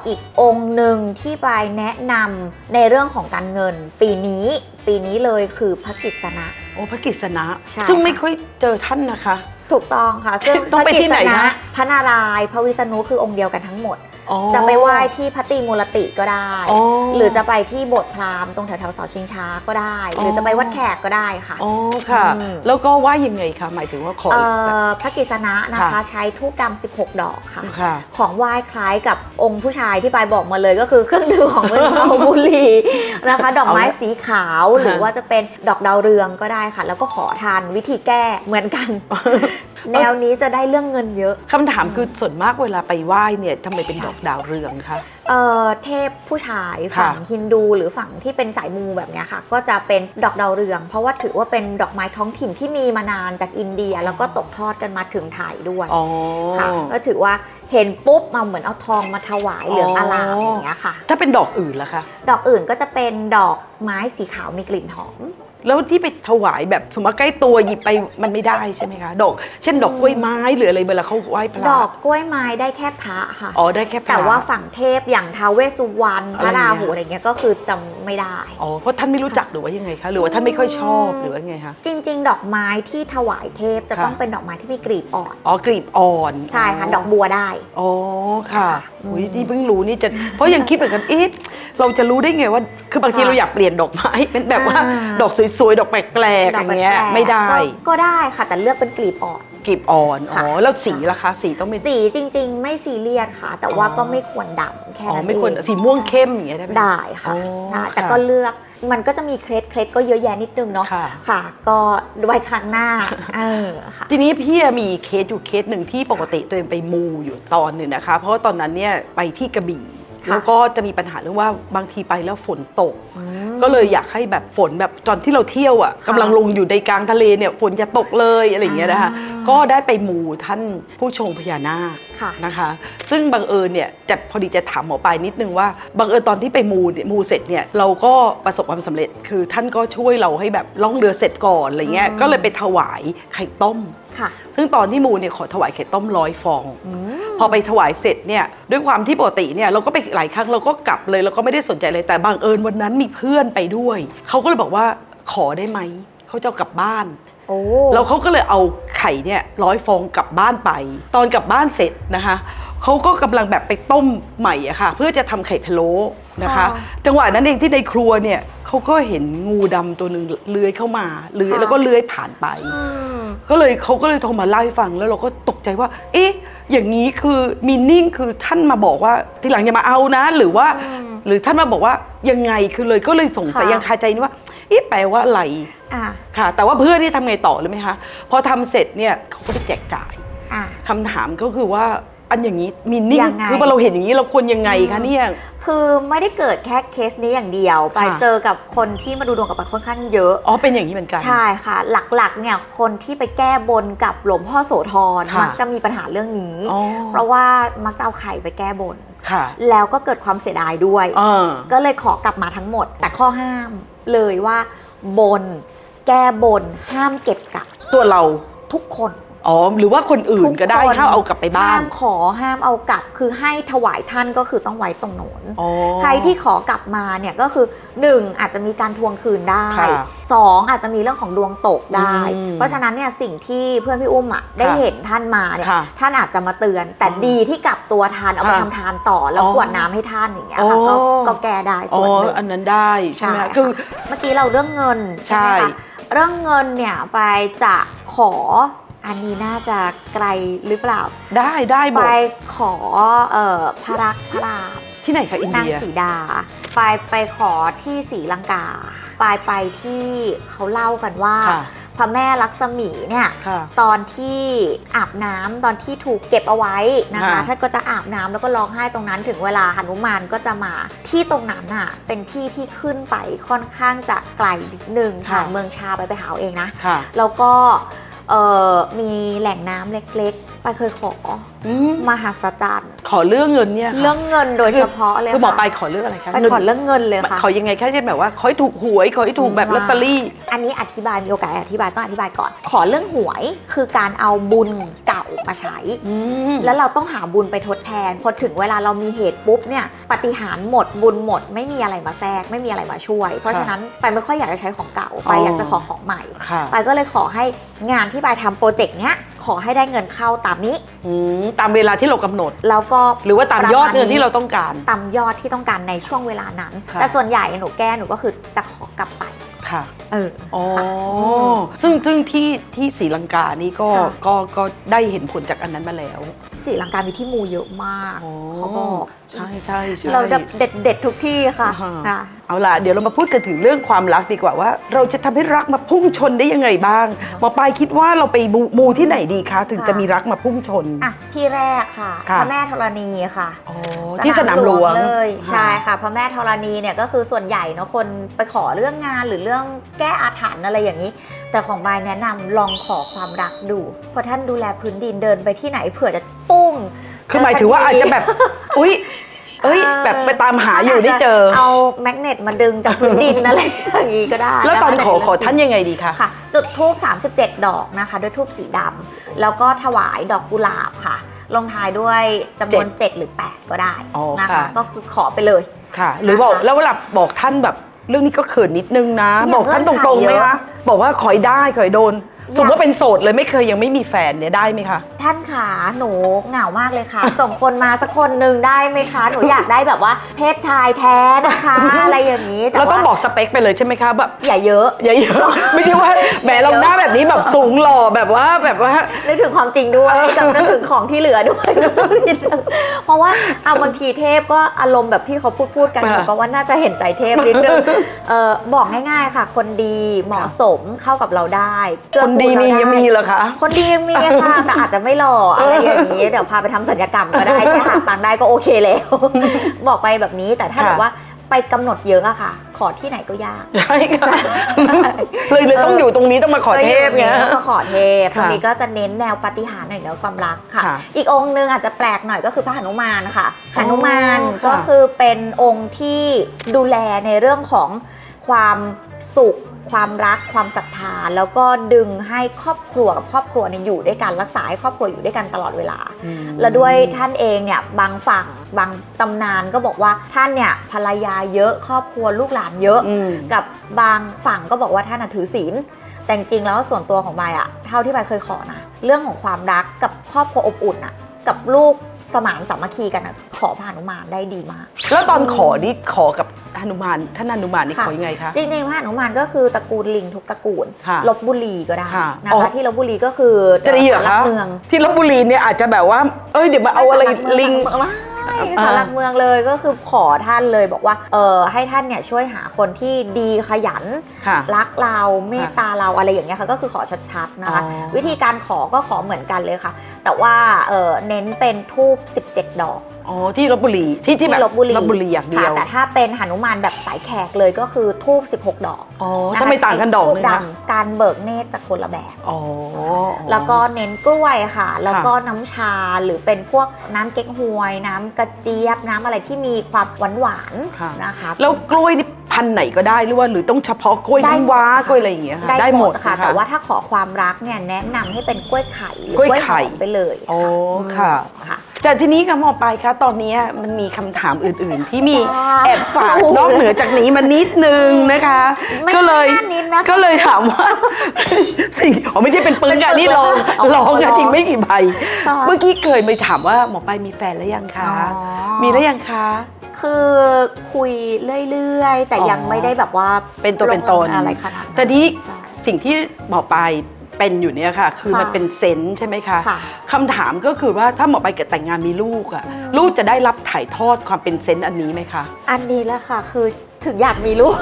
Speaker 2: อีกองค์หนึ่งที่ปายแนะนำในเรื่องของการเงิน ปีนี้ปีนี้เลยคือพระกิษณะ
Speaker 1: โอ้พระกฤษณะ
Speaker 2: ใช่
Speaker 1: ซึ่งไม่
Speaker 2: ค่ะ
Speaker 1: ค่อยเจอท่านนะคะ
Speaker 2: ถูกต้องค่ะ ซึ่ง
Speaker 1: ต้องไป
Speaker 2: พระ
Speaker 1: ที่ไหน
Speaker 2: กฤษณ
Speaker 1: คะ
Speaker 2: พระนารายณ์พระวิษณุคือองค์เดียวกันทั้งหมด
Speaker 1: อ๋อ
Speaker 2: จะไปไหว้ที่พระตรีมูลติก็ได้
Speaker 1: อ๋อ
Speaker 2: หรือจะไปที่โบสถ์พราหมณ์ตรงแถวๆเสาชิงช้าก็ได้ หรือจะไปวัดแขกก็ได้ค่ะ
Speaker 1: อ๋อค่ะ
Speaker 2: อืม
Speaker 1: แล้วก็ไหว่ายังไงคะหมายถึงว่าขอ
Speaker 2: เอ่
Speaker 1: แบบ
Speaker 2: อพระกิษณะนะคะ
Speaker 1: ค่ะ
Speaker 2: ใช้ทูบดำ16 ดอกค่ะ
Speaker 1: ค่ะ
Speaker 2: ของไหว้คล้ายกับองค์ผู้ชายที่ปายบอกมาเลยก็คือเครื่องดื่มของเมืองเมาบุรีนะคะ ดอกไม้
Speaker 1: เอาละ
Speaker 2: สีขาวหรือว่าจะเป็นดอกดาวเรืองก็ได้ค่ะ แล้วก็ขอทานวิธีแก้เหมือนกัน แนวนี้จะได้เรื่องเงินเยอะ
Speaker 1: คำถามคือส่วนมากเวลาไปไหว้เนี่ยทำไมเป็นดอกดาวเรืองคะ
Speaker 2: เอ่อเทพผู้ชาย
Speaker 1: ค่ะ
Speaker 2: ฝั่งฮินดูหรือฝั่งที่เป็นสายมูแบบเนี้ยค่ะ ก็จะเป็นดอกดาวเรือง เพราะว่าถือว่าเป็นดอกไม้ท้องถิ่นที่มีมานานจากอินเดีย แล้วก็ตกทอดกันมาถึงไทยด้วย
Speaker 1: อ๋อ
Speaker 2: ค่ะก็ถือว่าเห็นปุ๊บมาเหมือนเอาทองมาถวายเหลืองอลาม
Speaker 1: อ๋อ
Speaker 2: อ
Speaker 1: อ
Speaker 2: ย่างเงี้ยค่ะ
Speaker 1: ถ้าเป็นดอกอื่นล่ะคะ
Speaker 2: ดอกอื่นก็จะเป็นดอกไม้สีขาวมีกลิ่นหอม
Speaker 1: แล้วที่ไปถวายแบบสมมติว่าใกล้ตัวหยิบไปมันไม่ได้ใช่ไหมคะ ดอก เช่นดอกกล้วยไม้หรืออะไรเวลาเขาไหว้พระ
Speaker 2: ดอกกล้วยไม้ได้แค่พระค่ะ
Speaker 1: อ๋อได้แค่พระ
Speaker 2: แต่ว่าฝั่งเทพอย่างท้าวเวสสุวรรณพระ
Speaker 1: อะไร
Speaker 2: รา
Speaker 1: อย่างเงี้ย
Speaker 2: หูอะไรเงี้ยก็คือจำไม่ได้
Speaker 1: อ๋อเพราะท่านไม่รู้จักหรือว่ายังไงคะหรือว่าท่านไม่ค่อยชอบหรือว่าไงคะ
Speaker 2: จริง ๆ ดอกไม้ที่ถวายเทพจะ
Speaker 1: ค่ะ
Speaker 2: ต้องเป็นดอกไม้ที่มีกลีบอ่อน
Speaker 1: อ๋อกลีบอ่อน
Speaker 2: ใช่ค่ะดอกบัวได้
Speaker 1: อ๋อค่ะ
Speaker 2: ค่ะ
Speaker 1: อุ้ย
Speaker 2: อืม
Speaker 1: นี่เพิ่งรู้นี่จะเพราะยังคิดเหมือนกันเอ๊ะเราจะรู้ได้ไงว่า คือบางที
Speaker 2: ค่ะ
Speaker 1: เราอยากเปลี่ยนดอกไม้เป็นแบบว่า
Speaker 2: อ่า
Speaker 1: ดอกสวยๆดอกแปลกๆอย่างเงี้ย
Speaker 2: ดกแปลกๆ
Speaker 1: ไม่ได้
Speaker 2: ก็ก็ได้ค่ะแต่เลือกเป็นกลีบอ่อน
Speaker 1: กลีบอ่อนอ๋
Speaker 2: ค่ะ
Speaker 1: อแล้วสีล่ะคะสีต้องเป็น
Speaker 2: สีจริง ๆ ไม่ซีเรียสค่ะ แต่ว่า
Speaker 1: อ๋อ
Speaker 2: ก็ไม่ควรดำแค่
Speaker 1: อ๋อ
Speaker 2: นั้น
Speaker 1: ไม่ควร
Speaker 2: เอง
Speaker 1: สีม่วงเข้มอย่างเงี้ยได้ไหม
Speaker 2: ได้ค่ะ
Speaker 1: อ๋อ
Speaker 2: ได้แต่
Speaker 1: ค่ะ
Speaker 2: ก็เลือก มันก็จะมีเคล็ดเคล็ดก็เยอะแยะนิดนึงเนาะ
Speaker 1: ค่ะ
Speaker 2: ค่ะ ก็ไว้ครั้งหน้าเออค่ะ
Speaker 1: ทีนี้พี่มีเคสอยู่เคสหนึ่งที่ปกติตัวเองไปมูอยู่ตอนหนึ่งนะคะ เพราะว่าตอนนั้นเนี่ยไปที่กระบี่
Speaker 2: ค่ะ
Speaker 1: แล้วก็จะมีปัญหาเรื่องว่าบางทีไปแล้วฝนตก
Speaker 2: อืม
Speaker 1: ก็เลยอยากให้แบบฝนแบบตอนที่เราเที่ยวอะ
Speaker 2: ค่ะ
Speaker 1: กำลังลงอยู่ในกลางทะเลเนี่ยฝนจะตกเลยอะไรอย่างเงี้ยนะคะ
Speaker 2: อ่า
Speaker 1: ก็ได้ไปมูท่านผู้ชงพญานาค
Speaker 2: ค่ะ
Speaker 1: นะคะ ซึ่งบังเอิญเนี่ยจะพอดีจะถามหมอปลายนิดนึงว่าบังเอิญตอนที่ไปมูเนี่ยมูเสร็จเนี่ยเราก็ประสบความสำเร็จ คือท่านก็ช่วยเราให้แบบล่องเรือเสร็จก่อนอะไรเงี้ย
Speaker 2: อืม
Speaker 1: ก็เลยไปถวายไข่ต้ม
Speaker 2: ค่ะ
Speaker 1: ซึ่งตอนที่มูเนี่ยขอถวายไข่ต้มร้อยฟอง
Speaker 2: อืม
Speaker 1: พ อไปถวายเสร็จเนี่ยด้วยความที่ปกติเนี่ยเราก็ไปหลายครั้งเราก็กลับเลยเราก็ไม่ได้สนใจเลยแต่บังเอิญวันนั้นมีเพื่อนไปด้วย เขาก็เลยบอกว่าขอได้ไหมเขาจะเอากลับบ้าน
Speaker 2: โอ้
Speaker 1: แล้วเขาก็เลยเอาไข่เนี่ยร้อยฟองกลับบ้านไป ตอนกลับบ้านเสร็จนะคะเขาก็กำลังแบบไปต้มใหม่อะค่ะ เพื่อจะทำไข่พะโล้นะคะ จังหวะนั้นเองที่ในครัวเนี่ยเขาก็เห็นงูดำตัวหนึ่งเลื้อยเข้ามาเลื้อยแล้วก็เลื้อยผ่านไป
Speaker 2: อืม
Speaker 1: ก็เลยเขาก็เลยโทรมาเล่าให้ฟังแล้วเราก็ตกใจว่า เอ๊ะ อย่างนี้คือมีนิ่งคือท่านมาบอกว่าทีหลังอย่ามาเอานะ หรือว่า
Speaker 2: อืม
Speaker 1: หรือท่านมาบอกว่ายังไงคือเลยก็เลยสงสัย
Speaker 2: ค่ะ
Speaker 1: ยังคาใจนี่ว่าเอ๊ะแปลว่าอะไร
Speaker 2: อะ
Speaker 1: ค่ะ แต่ว่าเพื่อนที่ทำไงต่อเลยไหมคะพอทำเสร็จเนี่ยเขาก็ไปแจกจ่าย
Speaker 2: อะ
Speaker 1: คำถามก็คือว่า อันอย่างนี้มีนิ่ง
Speaker 2: ยังไง
Speaker 1: คือพอเราเห็นอย่างนี้เราควรยังไงคะเนี่ย
Speaker 2: คือไม่ได้เกิดแค่เคสนี้อย่างเดียว ไป
Speaker 1: ค่ะ
Speaker 2: เจอกับคนที่มาดูดวงกับปายค่อนข้างเยอะ
Speaker 1: อ๋อเป็นอย่างนี้เหมือนกัน
Speaker 2: ใช่ค่ะ หลักๆเนี่ยคนที่ไปแก้บนกับหลวงพ่อโสธร
Speaker 1: ค่ะ
Speaker 2: มักจะมีปัญหาเรื่องนี้
Speaker 1: อ๋อ
Speaker 2: เพราะว่ามักจะเอาไข่ไปแก้บน
Speaker 1: ค่ะ
Speaker 2: แล้วก็เกิดความเสียดายด้วย
Speaker 1: อ่า
Speaker 2: ก็เลยขอกลับมาทั้งหมด แต่ข้อห้ามเลยว่า บน แก้บนห้ามเก็บกลับ
Speaker 1: ตัวเรา
Speaker 2: ทุกคน
Speaker 1: อ๋อหรือว่าคนอื่นก็ได้
Speaker 2: ทุคน
Speaker 1: ถ้าเอากลับไปบ้า
Speaker 2: ห้าน มขอห้ามเอากลับ คือให้ถวายท่านก็คือต้องไว้ตรงโน้น
Speaker 1: อ๋อ
Speaker 2: ใครที่ขอกลับมาเนี่ยก็คือ 1 อาจจะมีการทวงคืนได้
Speaker 1: ค่ะ
Speaker 2: 2 อาจจะมีเรื่องของดวงตกได้
Speaker 1: อืม
Speaker 2: เพราะฉะนั้นเนี่ยสิ่งที่เพื่อนพี่อุ้มอะได้
Speaker 1: ค่ะ
Speaker 2: เห็นท่านมาเนี่ย
Speaker 1: ค่ะ
Speaker 2: ท่านอาจจะมาเตือน แต่
Speaker 1: อ๋อ
Speaker 2: ดีที่กลับตัวทานเอาไป
Speaker 1: ค่ะ
Speaker 2: ทำทานต่อแล้ว
Speaker 1: อ๋อก
Speaker 2: รวดน้ำให้ท่านอย่างเงี้ยค่ะ
Speaker 1: อ๋อ
Speaker 2: ก็ก็แก้ได้
Speaker 1: อ๋
Speaker 2: ส่
Speaker 1: อ
Speaker 2: วนหนึ่ง
Speaker 1: อันนั้นได้ใช่ไหม
Speaker 2: ใช่
Speaker 1: คะ
Speaker 2: ค่ะ
Speaker 1: คือ
Speaker 2: เมื่อกี้เราเรื่องเงินใช่ไหม
Speaker 1: ใช่
Speaker 2: คะเรื่องเงินเนี่ยไปจะขอ อันนี้น่าจะไกลหรือเปล่า
Speaker 1: ได้ได้หม
Speaker 2: ไป
Speaker 1: ด
Speaker 2: ขอเอ่อพระรักพระราม
Speaker 1: ที่ไหนคะอิน
Speaker 2: นาง
Speaker 1: เดีย
Speaker 2: สีดา ไปไปขอที่ศรีลังกา ไปไปที่เขาเล่ากันว่า
Speaker 1: ค่ะ
Speaker 2: พระแม่ลักษมีเนี่ย
Speaker 1: ค่ะ
Speaker 2: ตอนที่อาบน้ำตอนที่ถูกเก็บเอาไว้นะคะ
Speaker 1: ค่ะ
Speaker 2: ท่านก็จะอาบน้ำแล้วก็ร้องไห้ตรงนั้นถึงเวลาหนุมานก็จะมาที่ตรงนั้นน่ะ เป็นที่ที่ขึ้นไปค่อนข้างจะไกลนิดนึงผ่านเมืองชาไปไปหาเอาเองนะ
Speaker 1: ค่ะ
Speaker 2: แล้วก็เอ่อ มีแหล่งน้ำเล็ก ไปเคยขอ
Speaker 1: อืม
Speaker 2: มหัศจรรย์
Speaker 1: ขอเรื่องเงินเนี่ยค่ะ
Speaker 2: เรื่องเงินโดยเฉพาะเลย
Speaker 1: คือหมอ
Speaker 2: ค่ะ
Speaker 1: ปลายขอเรื่องอะไรคะ
Speaker 2: ไปขอเรื่องเงินเลยค่ะ
Speaker 1: ขอยังไงแค่เช่นแบบว่าขอให้ถูกหวยขอให้ถูกแบบลอตเตอรี่
Speaker 2: อันนี้อธิบายมีโอกาสอธิบายต้องอธิบายก่อน ขอเรื่องหวยคือการเอาบุญเก่ามาใช้
Speaker 1: อืม
Speaker 2: แล้วเราต้องหาบุญไปทดแทน พอถึงเวลาเรามีเหตุปุ๊บเนี่ยปาฏิหารย์หมดบุญหมด ไม่มีอะไรมาแทรกไม่มีอะไรมาช่วย เพราะฉะนั้นไปไม่ค่อยอยากจะใช้ของเก่าไปอยากจะขอของใหม่
Speaker 1: ค่ะ
Speaker 2: ไปก็เลยขอให้งานที่ไปทำโปรเจกต์เนี้ย ขอให้ได้เงินเข้าตามนี้
Speaker 1: อืมตามเวลาที่เรากำหนด
Speaker 2: แล้วก็
Speaker 1: หรือว่าตามยอดเงินที่เราต้องการ
Speaker 2: ตามยอดที่ต้องการในช่วงเวลานั้น
Speaker 1: ค่ะ
Speaker 2: แต่ส่วนใหญ่หนูแก้หนูก็คือจะขอกลับไป
Speaker 1: ค่ะ
Speaker 2: เออ
Speaker 1: อ๋อ
Speaker 2: ค่ะ
Speaker 1: ซึ่งซึ่งที่ที่ศรีลังกานี่ก็
Speaker 2: ค่ะ
Speaker 1: ก็ก็ได้เห็นผลจากอันนั้นมาแล้ว
Speaker 2: ศรีลังกามีที่มูเยอะมาก เขาบอก
Speaker 1: ใช่ใช่ใช่
Speaker 2: เราเด็ดเด็ดเด็ดทุกที่ค่ะ
Speaker 1: อ่าฮะ
Speaker 2: ค่ะ
Speaker 1: เอาล่ะเดี๋ยวเรามาพูดกันถึงเรื่องความรักดีกว่าว่า เราจะทำให้รักมาพุ่งชนได้ยังไงบ้างหมอปลายคิดว่าเราไปมูมูที่ไหนดีคะถึง
Speaker 2: ค่ะ
Speaker 1: จะมีรักมาพุ่งชน
Speaker 2: อะที่แรกค่ะ
Speaker 1: ค่ะ
Speaker 2: พระแม่ธรณีค่ะ
Speaker 1: อ๋อที่สนามหลวง
Speaker 2: เลยใช่ค่ะพระแม่ธรณีเนี่ยก็คือส่วนใหญ่เนอะคนไปขอเรื่องงานหรือเรื่องแก้อาถรรพ์อะไรอย่างนี้ แต่ของบายแนะนำลองขอความรักดูเพราะท่านดูแลพื้นดินเดินไปที่ไหนเผื่อจะปุ้ง
Speaker 1: คือหมายถึงว่าอาจจะแบบอุ๊ย เอ้ย แบบไปตามหาอยู่ได้เจอ
Speaker 2: เอาแมกเนตมาดึงจากพื้นดินอะไรอย่างนี้ก็ได้
Speaker 1: แล้วตอน
Speaker 2: นะคะ
Speaker 1: ขอขอ
Speaker 2: แต่
Speaker 1: ท่านยังไงดีคะ
Speaker 2: ค่ะ จุดทูบ37 ดอกนะคะ ด้วยทูบสีดำแล้วก็ถวายดอกกุหลาบค่ะ ลงท้ายด้วยจำนวน 7 หรือ 8 ก็ได้
Speaker 1: อ๋อ
Speaker 2: นะคะ
Speaker 1: ค่ะ
Speaker 2: ก็คือขอไปเลย
Speaker 1: ค่ะ หรือบอกแล้วเวลาบอกท่านแบบเรื่องนี้ก็เขินนิดนึงนะ
Speaker 2: อย่า
Speaker 1: บอกท่านต
Speaker 2: เงื่อนไข
Speaker 1: รงๆไหม
Speaker 2: เย
Speaker 1: คะ
Speaker 2: อะ
Speaker 1: บอกว่าขอยได้ขอยโดน
Speaker 2: อย่า
Speaker 1: สมมติว่าเป็นโสดเลยไม่เคยยังไม่มีแฟนเนี่ยได้ไหมคะ
Speaker 2: ท่านขาหนูเหงามากเลยค่ะ ส่งคนมาสักคนหนึ่งได้ไหมคะ หนูอยากได้แบบว่า เพศชายแท้นะคะ อะไรอย่างนี้แต่
Speaker 1: เราต้อง
Speaker 2: ว่า
Speaker 1: บอกสเปคไปเลยใช่ไหมคะแบบ
Speaker 2: อย่าเยอะ
Speaker 1: อย่าเยอะ ไม่ใช่ว่าแหมเราหน้าแบบนี้แบบสูงหล่อแบบว่าแบบว่า
Speaker 2: นึกถึงความจริงด้วย
Speaker 1: เออ
Speaker 2: กับนึกถึงของที่เหลือด้วยเพราะว่าเอาบางทีเทพก็อารมณ์แบบที่เขาพูดพูดๆกัน
Speaker 1: อ่า
Speaker 2: หนูก็ว่าน่าจะเห็นใจเทพนิดนึงเออบอกง่ายๆค่ะ คนดีเหมาะสมเข้ากับเราได้เกื้อ
Speaker 1: คน
Speaker 2: กูล
Speaker 1: ดีมี
Speaker 2: เรา
Speaker 1: ยังมีเหรอคะ
Speaker 2: คนดียังมีค่ะแต่อาจจะไม่หล่ออะไรอย่างนี้ เดี๋ยวพาไปทำสัญญกรรมก็ได้แค่หาตังค์ได้ก็โอเคแล้ว บอกไปแบบนี้แต่ถ้า
Speaker 1: ค่ะ
Speaker 2: แบบว่าไปกำหนดเยอะอะค่ะ ขอที่ไหนก็ยาก
Speaker 1: ใช่ค่ะเลยเลยต้องอยู่ตรงนี้ต้องมาขอเทพไง
Speaker 2: ก็อยู่ตรงนี้ก็ขอเทพ
Speaker 1: ค่ะ
Speaker 2: ตรงนี้ก็จะเน้นแนวปาฏิหารย์หน่อยเนื้อความรักค่ะ
Speaker 1: ค่ะ
Speaker 2: อีกองค์หนึงอาจจะแปลกหน่อยก็คือพระหนุมานค่ะ
Speaker 1: อ๋อ
Speaker 2: หนุมาน
Speaker 1: ค่ะ
Speaker 2: ก็คือเป็นองค์ที่ดูแลในเรื่องของความสุข ความรักความศรัทธาแล้วก็ดึงให้ครอบครัวกับครอบครัวเนี่ยอยู่ด้วยกันรักษาให้ครอบครัวอยู่ด้วยกันตลอดเวลา
Speaker 1: อืม
Speaker 2: แล้วด้วยท่านเองเนี่ยบางฝั่งบางตำนานก็บอกว่าท่านเนี่ยภรรยาเยอะครอบครัวลูกหลานเยอะ
Speaker 1: อืม
Speaker 2: กับบางฝั่งก็บอกว่าท่านน่ะถือศีลแต่จริงๆแล้วส่วนตัวของใบอะเท่าที่ใบเคยขอนะเรื่องของความรักกับครอบครัวอบอุ่นอะกับลูก สมานสามัคคีกันอะขอพานุมานได้ดีมาก
Speaker 1: แล้วตอนขอนี่ขอกับหนุมานท่านหนุมานนี่
Speaker 2: ค่ะ
Speaker 1: ขอยังไงคะ
Speaker 2: จริงๆพระหนุมานก็คือตระกูลลิงทุกตระกูล
Speaker 1: ค่ะ
Speaker 2: ลบบุรีก็ได้
Speaker 1: ค่ะ
Speaker 2: นะ
Speaker 1: อ๋อ
Speaker 2: คะที่ลบบุรีก็คือ
Speaker 1: จะดีเหรอ
Speaker 2: สารหลั
Speaker 1: คะ
Speaker 2: กเมือง
Speaker 1: ที่ลบบุรีเนี่ยอาจจะแบบว่า เอ้ยเดี๋ยวมาเอาอะไรลิง
Speaker 2: ไม่สาร หลักเมืองเลยก็คือขอท่านเลยบอกว่าเออให้ท่านเนี่ยช่วยหาคนที่ดีขยัน
Speaker 1: ค่ะ
Speaker 2: รักเราเมตตาเราอะไรอย่างเงี้ยค่ะก็คือขอชัดๆนะคะ
Speaker 1: อ๋อ
Speaker 2: วิธีการขอก็ขอเหมือนกันเลยค่ะ แต่ว่าเออเน้นเป็นทูบ17 ดอก
Speaker 1: อ๋อที่ลบบุรีที่ที่แบบ
Speaker 2: ที่ลบบุรี
Speaker 1: ลบบุรีอย่างเดี
Speaker 2: ค่ะ
Speaker 1: ยว
Speaker 2: แต่ถ้าเป็นหนุมานแบบสายแขกเลยก็คือทูบ16 ดอก
Speaker 1: อ๋อ
Speaker 2: นะคะ
Speaker 1: ทำไมต่างกันดอก
Speaker 2: ทู
Speaker 1: นึ
Speaker 2: บ
Speaker 1: งคะ
Speaker 2: ดำการเบิกเนตรจากคนละแบบ
Speaker 1: อ๋อ
Speaker 2: แล้วก็เน้นกล้วยค่ะ แล้วก็น้ำชาหรือเป็นพวกน้ำเก๊กฮวย น้ำำกระเจี๊ยบ น้ำอะไรที่มีความหวานหวาน
Speaker 1: ค่ะ
Speaker 2: ๆนะคะ
Speaker 1: แล้วกล้วยนี่พันธุ์ไหนก็ได้หรือว่าหรือต้องเฉพาะกล้วย
Speaker 2: ได้หมด
Speaker 1: น้ำว้า
Speaker 2: ค่ะ
Speaker 1: กล้วยอะไรอย่างเงี้ยค่ะ
Speaker 2: ได้หมดค่ะ
Speaker 1: น
Speaker 2: แต่ว่าถ้าขอความรักเนี่ยแนะนำให้เป็นกล้วยไข่หรือก
Speaker 1: ล้วย
Speaker 2: กล้วย
Speaker 1: ไข่
Speaker 2: หอมไปเลย
Speaker 1: โอ้
Speaker 2: ค่ะ
Speaker 1: ค่ะ
Speaker 2: ค่ะ
Speaker 1: แต่ทีนี้ค่ะหมอปลายคะตอนนี้มันมีคำถามอื่นๆ ที่มี
Speaker 2: ค่ะ
Speaker 1: แอบฝาก
Speaker 2: โอ้โห
Speaker 1: นอกเหนือจากนี้มานิดนึงนะคะ
Speaker 2: ไม่
Speaker 1: ก็เลย
Speaker 2: ไม่น่านิดนะคะ
Speaker 1: ก็เลยถามว่า สิ่งอ๋อไม่ใช่เป็นปืนกันนี่ลอง
Speaker 2: อ๋อ
Speaker 1: ลอง
Speaker 2: ล
Speaker 1: อะ
Speaker 2: อง
Speaker 1: ทิ้งไม่กี่ใบ
Speaker 2: ค่ะ
Speaker 1: เมื่อกี้เคยไปถามว่าหมอปลายมีแฟนแล้วยังคะ
Speaker 2: อ๋อ
Speaker 1: มีแล้วยังคะ
Speaker 2: คือคุยเรื่อยๆ แต่
Speaker 1: อ๋อ
Speaker 2: ยังไม่ได้แบบว่า
Speaker 1: เป็นตัวเป็นตน
Speaker 2: ลงอะไรขนาดนั้น
Speaker 1: แต่นี้
Speaker 2: ใช่
Speaker 1: สิ่งที่หมอปลาย เป็นอยู่เนี่ยค่ะ คือ
Speaker 2: ค่ะ
Speaker 1: มันเป็นเซนส์ใช่ไหมคะ
Speaker 2: ค่ะ
Speaker 1: คำถามก็คือว่าถ้าหมอปลายเกิดแต่งงานมีลูกอะ
Speaker 2: อืม
Speaker 1: ลูกจะได้รับถ่ายทอดความเป็นเซนส์อันนี้ไหมคะ
Speaker 2: อันนี้แหละค่ะ คือถึงอยากมีลูก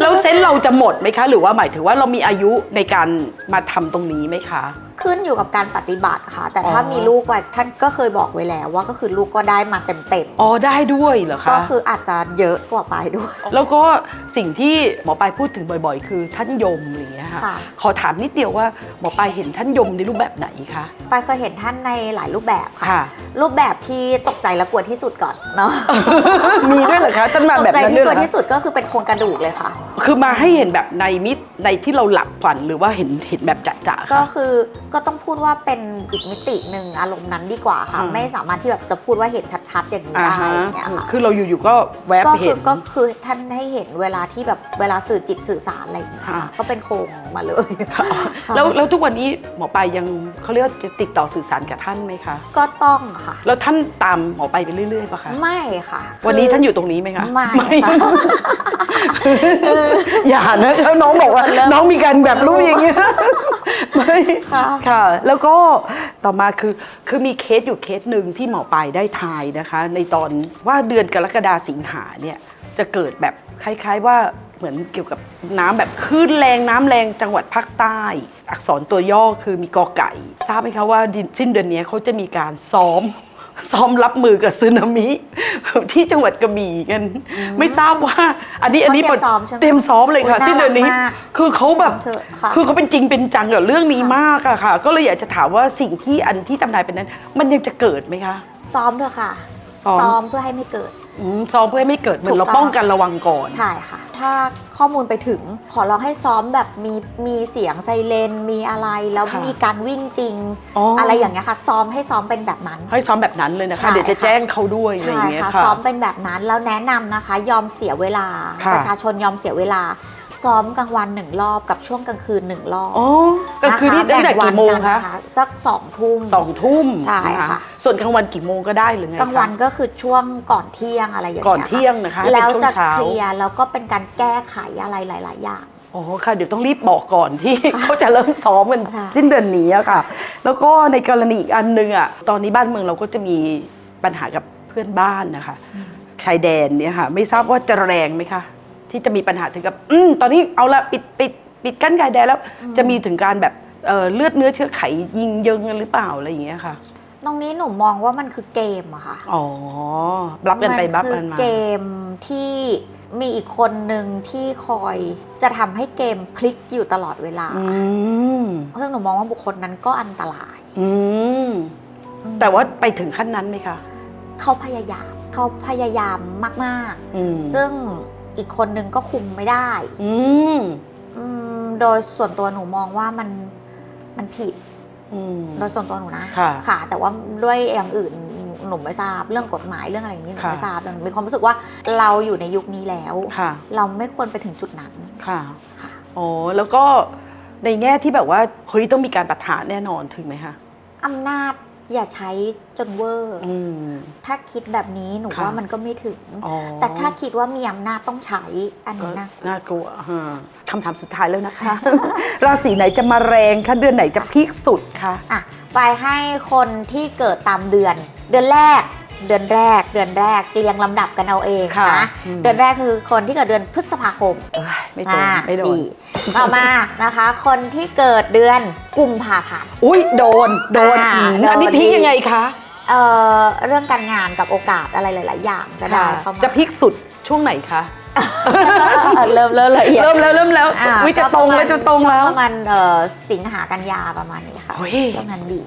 Speaker 1: แล้วเซนส์เราจะหมดไหมคะ หรือว่าหมายถึงว่าเรามีอายุในการมาทำตรงนี้ไหมคะ
Speaker 2: ขึ้นอยู่กับการปฏิบัติค่ะ แต่ถ้า
Speaker 1: อ๋อ
Speaker 2: มีลูกไว้ท่านก็เคยบอกไว้แล้วว่าก็คือลูกก็ได้มาเต็ม
Speaker 1: อ๋อได้ด้วยเหรอ
Speaker 2: ๆ
Speaker 1: คะ
Speaker 2: ก็คืออาจจะเยอะกว่าไปด้วย
Speaker 1: แล้วก็สิ่งที่หมอปลายพูดถึงบ่อยๆ คือท่านยมอะไรอย่างเงี้ยค่ะ
Speaker 2: ค่ะ
Speaker 1: ขอถามนิดเดียวว่าหมอปลายเห็นท่านยมในรูปแบบไหนคะ
Speaker 2: ไปเคยเห็นท่านในหลายรูปแบบค่ะ
Speaker 1: ค่ะ
Speaker 2: รูปแบบที่ตกใจและกลัวที่สุดก่อนเนาะ
Speaker 1: มีด้วยเหรอคะท่านมา
Speaker 2: ตก
Speaker 1: แบบ
Speaker 2: ใจ
Speaker 1: นั้น
Speaker 2: ที่
Speaker 1: ด้วย
Speaker 2: ก
Speaker 1: เหร
Speaker 2: ลั
Speaker 1: อ
Speaker 2: วที่
Speaker 1: คะ
Speaker 2: สุดก็คือเป็นโครงกระดูกเลยค่ะ
Speaker 1: คือมาให้เห็นแบบในมิตในที่เราหลับฝันหรือว่าเห็นเห็นแบบจะๆ
Speaker 2: ก็
Speaker 1: ค่ะ
Speaker 2: คือก็ต้องพูดว่าเป็นอีกมิติหนึ่งอารมณ์นั้นดีกว่าค่ะ
Speaker 1: อ่า
Speaker 2: ไม่สามารถที่แบบจะพูดว่าเห็นชัดๆ อย่างนี้
Speaker 1: อ่า
Speaker 2: ได้
Speaker 1: ฮะ
Speaker 2: อย่างเงี้ยค่ะ
Speaker 1: คือเราอยู่ๆก็แวบ
Speaker 2: ก็
Speaker 1: เห็
Speaker 2: คือนก็คือท่านให้เห็นเวลาที่แบบเวลาสื่อจิตสื่อสารอะไรอย่างเงี้ย
Speaker 1: ค่ะ
Speaker 2: ค่ะ ก็เป็นโครงมาเลย
Speaker 1: ค่ะ
Speaker 2: ค่ะ
Speaker 1: แล้วแล้วทุกวันนี้หมอปลายยังเขาเรียกว่าจะติดต่อสื่อสารกับท่านไหมคะ
Speaker 2: ก็ต้องค่ะ
Speaker 1: แล้วท่านตามหมอปลายไปเรื่อยๆปะคะ
Speaker 2: ไม่ค่ะคือ
Speaker 1: วันนี้ท่านอยู่ตรงนี้ไหมคะ
Speaker 2: ไม่ค่ะ
Speaker 1: อย่านะแล้วน้องบอกว่า
Speaker 2: มันเริ่ม
Speaker 1: น้องมีการแบบรู้อย่างเงี้ยไม่
Speaker 2: ค่ะ
Speaker 1: ค่ะ แล้วก็ต่อมาคือคือมีเคสอยู่เคสหนึ่งที่หมอปลายได้ทายนะคะ ในตอนว่าเดือนกรกฎาสิงหาเนี่ยจะเกิดแบบคล้าย ๆ ว่าเหมือนเกี่ยวกับน้ำแบบคลื่นแรงน้ำแรงจังหวัดภาคใต้ อักษรตัวย่อคือมีกอไก่ ทราบไหมคะว่าดินสิ้นเดือนนี้เขาจะมีการซ้อม ซ้อมรับมือกับสึนามิที่จังหวัดกระบี่กัน ไม่ทราบว่า อันนี้อันนี้
Speaker 2: เขาเตรียมซ้อมใช่ไหม
Speaker 1: เตรียมซ้อมเลยค่ะ
Speaker 2: โอ้ย
Speaker 1: สิ้นเดือนนี้
Speaker 2: น่ารักมาก
Speaker 1: คือเขาแบบ
Speaker 2: ซ้อมเถอะค่ะ
Speaker 1: คือเขาเป็นจริงเป็นจังกับเรื่องนี้
Speaker 2: ค่ะ
Speaker 1: มากอะค่ะ ก็เลยอยากจะถามว่าสิ่งที่อันที่ตำนายเป็นนั้น มันยังจะเกิดไหมคะ
Speaker 2: ซ้อมเถอะค่ะ
Speaker 1: ซ้อม
Speaker 2: ซ้อมเพื่อให้ไม่เกิด
Speaker 1: อืมซ้อมเพื่อให้ไม่เกิดเหมือน
Speaker 2: ถูก
Speaker 1: เรา
Speaker 2: ต้อง
Speaker 1: ป้องกันระวังก่อน
Speaker 2: ใช่ค่ะ ถ้าข้อมูลไปถึงขอลองให้ซ้อมแบบมีมีเสียงไซเรนมีอะไรแล้ว
Speaker 1: ค่ะ
Speaker 2: มีการวิ่งจริง
Speaker 1: อ๋ออ
Speaker 2: อะไรอย่างเงี้ยค่ะ ซ้อมให้ซ้อมเป็นแบบนั้น
Speaker 1: ให้ซ้อมแบบนั้นเลยนะ
Speaker 2: ใช่
Speaker 1: คะเดี๋ยวจะ
Speaker 2: ค่ะ
Speaker 1: แจ้งเขาด้วยอะไรอ
Speaker 2: ใช่
Speaker 1: ย่างเงี้ย
Speaker 2: ค่ะ
Speaker 1: ค่ะ
Speaker 2: ซ้อมเป็นแบบนั้นแล้วแนะนำนะคะ ยอมเสียเวลา
Speaker 1: ค่ะ
Speaker 2: ประชาชนยอมเสียเวลา ซ้อมกลางวันหนึ่งรอบกับช่วงกลางคืนหนึ่งรอบ
Speaker 1: อ๋อก็คือนี่ะะตั้งแต่
Speaker 2: แบ่วั
Speaker 1: กี่โมง
Speaker 2: กั
Speaker 1: คะ
Speaker 2: นสักสองทุ่ม
Speaker 1: สองทุ่ม
Speaker 2: ใช่
Speaker 1: น
Speaker 2: ค่ะ
Speaker 1: ส่วนกลางวันกี่โมงก็ได้หรือไงคะ
Speaker 2: กลางวันก็คือช่วงก่อนเที่ยงอะไรอย่าง
Speaker 1: ก่อน
Speaker 2: เงี้ย
Speaker 1: เที่ยงนะคะ
Speaker 2: ค่ะแล้ว
Speaker 1: เป็นช่
Speaker 2: จะ
Speaker 1: งเช้า
Speaker 2: เคลียร์แล้วก็เป็นการแก้ไขอะไรหลาย ๆ อย่าง
Speaker 1: อ๋อค่ะเดี๋ยวต้องรีบบอกก่อนที่เขาจะเริ่มซ้อมกัน
Speaker 2: ค่ะ
Speaker 1: สิ้นเดือนนี้อะค่ะ แล้วก็ในกรณีอีกอันหนึงอะตอนนี้บ้านเมืองเราก็จะมีปัญหากับเพื่อนบ้านนะคะชายแดนเนี่ยค่ะ ไม่ทราบว่าจะแรงไหมคะ ที่จะมีปัญหาถึงกับ อืมตอนนี้เอาละปิดปิดปิดกั้นชายแดนแล้ว จะมีถึงการแบบเอ่อเลือดเนื้อเชื้อไขยิงเยิงกันหรือเปล่าอะไรอย่างเงี้ยค่ะ
Speaker 2: ตรงนี้หนูมองว่ามันคือเกมอะค่ะ
Speaker 1: อ๋อรับกันไป
Speaker 2: มั
Speaker 1: รับ
Speaker 2: คื
Speaker 1: กันมา
Speaker 2: เกมที่มีอีกคนหนึ่งที่คอยจะทำให้เกมพลิกอยู่ตลอดเวลา
Speaker 1: อืม
Speaker 2: ซึ่งหนูมองว่าบุคคลนั้นก็อันตราย
Speaker 1: อืม
Speaker 2: อืม
Speaker 1: แต่ว่าไปถึงขั้นนั้นไหมคะ
Speaker 2: เขาพยายามเขาพยายามมาก
Speaker 1: อืม
Speaker 2: ๆ ซึ่ง อีกคนหนึ่งก็คุมไม่ได้
Speaker 1: อืม
Speaker 2: อืมโดยส่วนตัวหนูมองว่ามันมันผิด
Speaker 1: อืม
Speaker 2: โดยส่วนตัวหนูนะ
Speaker 1: ค่ะ
Speaker 2: แต่ว่าด้วยอย่างอื่นหนูไม่ทราบเรื่องกฎหมายเรื่องอะไรอย่างนี้หนู
Speaker 1: ค่ะ
Speaker 2: ไม่ทราบแต่หนูมีความรู้สึกว่าเราอยู่ในยุคนี้แล้ว
Speaker 1: ค่ะ
Speaker 2: เราไม่ควรไปถึงจุดนั้น
Speaker 1: ค่ะ
Speaker 2: ค่ะ
Speaker 1: อ๋อ แล้วก็ในแง่ที่แบบว่า เฮ้ย ต้องมีการปะทะแน่นอนถึงไหมคะ
Speaker 2: อำนาจ อย่าใช้จนเวอร์
Speaker 1: อืม
Speaker 2: ถ้าคิดแบบนี้หนู
Speaker 1: ค่ะ
Speaker 2: ว่ามันก็ไม่ถึง
Speaker 1: อ๋อ
Speaker 2: แต่ถ้าคิดว่ามีอำนาจต้องใช้อัน
Speaker 1: ก็
Speaker 2: นี้นะ
Speaker 1: น่ากลัวฮะคำถามสุดท้ายแล้วนะคะ ราศีไหนจะมาแรงคะเดือนไหนจะพีคสุดคะ
Speaker 2: อะไปให้คนที่เกิดตามเดือน เดือนแรก เดือนแรก เดือนแรกเรียงลำดับกันเอาเอง
Speaker 1: ค่ะ
Speaker 2: นะ
Speaker 1: อืม
Speaker 2: เดือนแรกคือคนที่เกิดเดือนพฤษภาคม
Speaker 1: เอ้ยไม่โดน
Speaker 2: อ่า
Speaker 1: ไม่โดน
Speaker 2: ดีต่อมานะคะ คนที่เกิดเดือนกุมภาพันธ์
Speaker 1: อุ้ยโดนโดน
Speaker 2: อ่า
Speaker 1: อืม
Speaker 2: โดน
Speaker 1: อันนี้พีค
Speaker 2: ดี
Speaker 1: ยังไงคะ
Speaker 2: เอ่อเรื่องการงานกับโอกาสอะไรหลาย ๆ อย่างจะได้
Speaker 1: ค่ะ
Speaker 2: เข้ามา
Speaker 1: จะพีคสุดช่วงไหนคะ
Speaker 2: เริ่มเริ่มละเอียด
Speaker 1: เริ่มแล้วเริ่มแล้ว
Speaker 2: อ่า
Speaker 1: วิจะตรงแล้วจะตรงแล้ว
Speaker 2: ช่ประมาณเอ่อสิงหากันยาประมาณนี้ค่ะ
Speaker 1: โอ้ย
Speaker 2: ช่วงนั้นดี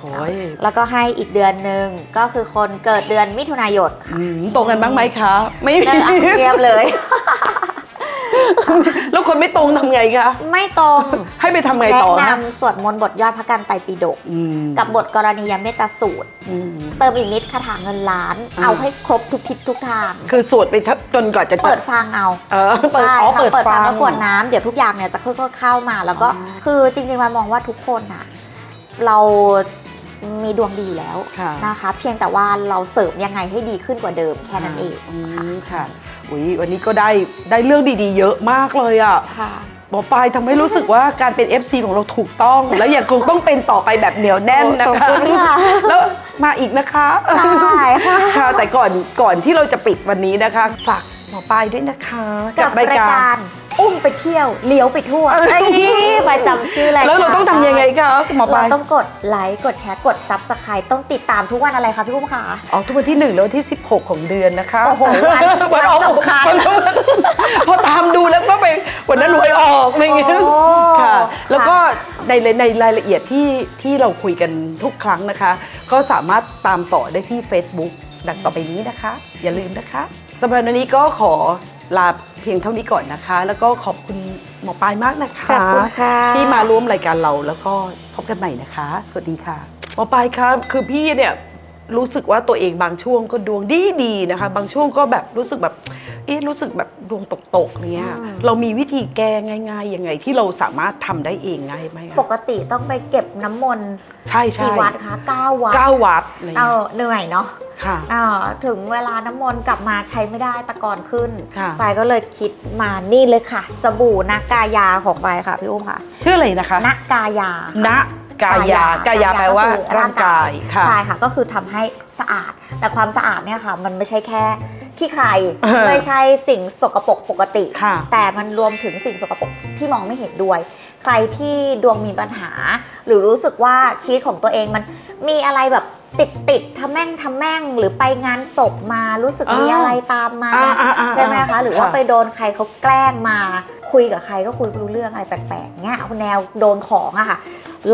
Speaker 1: โอ้ย
Speaker 2: แล้วก็ให้อีกเดือนหนึ่งก็คือคนเกิดเดือนมิถุนายนค่ะ
Speaker 1: อืมตรงกันบ้างไหมคะ ไม่มี
Speaker 2: เรื่องอัเงียบเลย
Speaker 1: แล้วคนไม่ตรงทำไงคะ
Speaker 2: ไม่ตรง
Speaker 1: ให้ไปทำไง
Speaker 2: แนะ
Speaker 1: ต่อคะ
Speaker 2: นำสวดมนต์บทยอดพระกันไตรปิฎก
Speaker 1: อืม
Speaker 2: กับบทกรณียเมตตาสูตร
Speaker 1: อืม
Speaker 2: เติมอีกนิดคาถาเงินล้าน
Speaker 1: อ่า
Speaker 2: เอาให้ครบทุกทิศทุกทาง
Speaker 1: คือสวดไปทับจนกว่าจะ
Speaker 2: เปิดฟังเอา
Speaker 1: เออเปิด
Speaker 2: ใช่
Speaker 1: อ๋อ
Speaker 2: ค่ะ
Speaker 1: เปิด
Speaker 2: เปิด
Speaker 1: ฟั
Speaker 2: ฟั
Speaker 1: ง
Speaker 2: งแล้วกรวดน้ำเดี๋ยวทุกอย่างเนี่ยจะค่อยๆเข้ามา แล้วก็
Speaker 1: อ๋อ
Speaker 2: คือจริงๆมามองว่าทุกคนอะเรามีดวงดีอยู่แล้ว
Speaker 1: ค่ะ
Speaker 2: นะคะ เพียงแต่ว่าเราเสริมยังไงให้ดีขึ้นกว่าเดิมแค่นั้นเอง
Speaker 1: อื
Speaker 2: ค่ะ
Speaker 1: มค่ะ อุ้ยวันนี้ก็ได้ได้เรื่องดีๆ เยอะมากเลยอะ
Speaker 2: ค่ะ
Speaker 1: หมอปลายทำให้รู้สึกว่าการเป็น FC ของเราถูกต้อง และยังคงต้องเป็นต่อไปแบบเหนียวแน่นนะ
Speaker 2: ขอบ
Speaker 1: คะ
Speaker 2: คุณค่ะ
Speaker 1: แล้วมาอีกนะคะ
Speaker 2: ได้ค่ะ
Speaker 1: ค่ะแต่ก่อนก่อนที่เราจะปิดวันนี้นะคะ ฝากหมอปลายด้วยนะคะ
Speaker 2: กับรายการ อุ้มไปเที่ยวเลี้ยวไปทั่วเอ้ยมาจำชื่อรายการ
Speaker 1: แล้วเราต้องทำยังไงคะหมอป
Speaker 2: เรา
Speaker 1: ลาย
Speaker 2: ต้องกดไลค์กดแชร์กด Subscribe ต้องติดตามทุกวันอะไรคะพี่อุ้มค่ะ
Speaker 1: ออกทุกวันที่1แล้ววันที่ 16 ของเดือนนะคะ
Speaker 2: โอ้โหวัน
Speaker 1: วันออก
Speaker 2: วันสำคัญ
Speaker 1: วันพอตามดูแล้วก็ไปวันนั้นหวยออกอะไรอย่างเงี้ย
Speaker 2: โอ้
Speaker 1: ค่ะ
Speaker 2: ค่ะ
Speaker 1: แล้วก็ในในรายละเอียดที่ที่เราคุยกันทุกครั้งนะคะ ก็สามารถตามต่อได้ที่ Facebook ดังต่อไปนี้นะคะ อย่าลืมนะคะสำหรับวันนี้ก็ขอ ลาเพียงเท่านี้ก่อนนะคะ แล้วก็ขอบคุณหมอปลายมากนะคะ
Speaker 2: ขอบคุณค่ะ
Speaker 1: ที่มาร่วมรายการเราแล้วก็พบกันใหม่นะคะ สวัสดีค่ะ หมอปลายครับคือพี่เนี่ย รู้สึกว่าตัวเองบางช่วงก็ดวงดีดีๆนะคะ บางช่วงก็แบบรู้สึกแบบเอ๊ะรู้สึกแบบดวงตกๆเนี่ย
Speaker 2: อืม
Speaker 1: เรามีวิธีแก้ง่ายๆยังไงที่เราสามารถทำได้เองง่ายไหมคะ
Speaker 2: ปกติต้องไปเก็บน้ำมนต์
Speaker 1: ใช่ใช่
Speaker 2: กี่วัดคะ9วัด
Speaker 1: เก้าวัดอะไร
Speaker 2: เอ
Speaker 1: เงี้ย
Speaker 2: อเหนื่อยเนาะ
Speaker 1: ค่ะ
Speaker 2: เออถึงเวลาน้ำมนต์กลับมาใช้ไม่ได้ตะกอนขึ้น
Speaker 1: ค่ะ
Speaker 2: ปายก็เลยคิดมานี่เลยค่ะ สบู่นักกายาของปายค่ะพี่อุ้มค่ะ
Speaker 1: ชื่ออะไรนะคะ
Speaker 2: นักกายา
Speaker 1: ณ
Speaker 2: ค่ะ
Speaker 1: กายากายาแปลว่า
Speaker 2: ก็คือ
Speaker 1: ร่างกายค่ะ
Speaker 2: ใช่ค่ะก็คือทำให้สะอาด แต่ความสะอาดเนี่ยค่ะมันไม่ใช่แค่ขี้ใคร
Speaker 1: เออ
Speaker 2: ไม่ใช่สิ่งสกปรกปกติ
Speaker 1: ค่ะ
Speaker 2: แต่มันรวมถึงสิ่งสกปรกที่มองไม่เห็นด้วย ใครที่ดวงมีปัญหา หรือรู้สึกว่าชีวิตของตัวเองมันมีอะไรแบบ ติดติดๆทำแม่งทำแม่งหรือไปงานศพมารู้สึกมี
Speaker 1: อ่า
Speaker 2: อะไรตามมา
Speaker 1: อ่าอ่าอ่า
Speaker 2: ใช่ไหมคะ หรือว่า
Speaker 1: ค่ะ
Speaker 2: ไปโดนใครเขาแกล้งมา คุยกับใครก็คุยไม่รู้เรื่องอะไรแปลกๆเงี้ยแนวโดนของอะค่ะ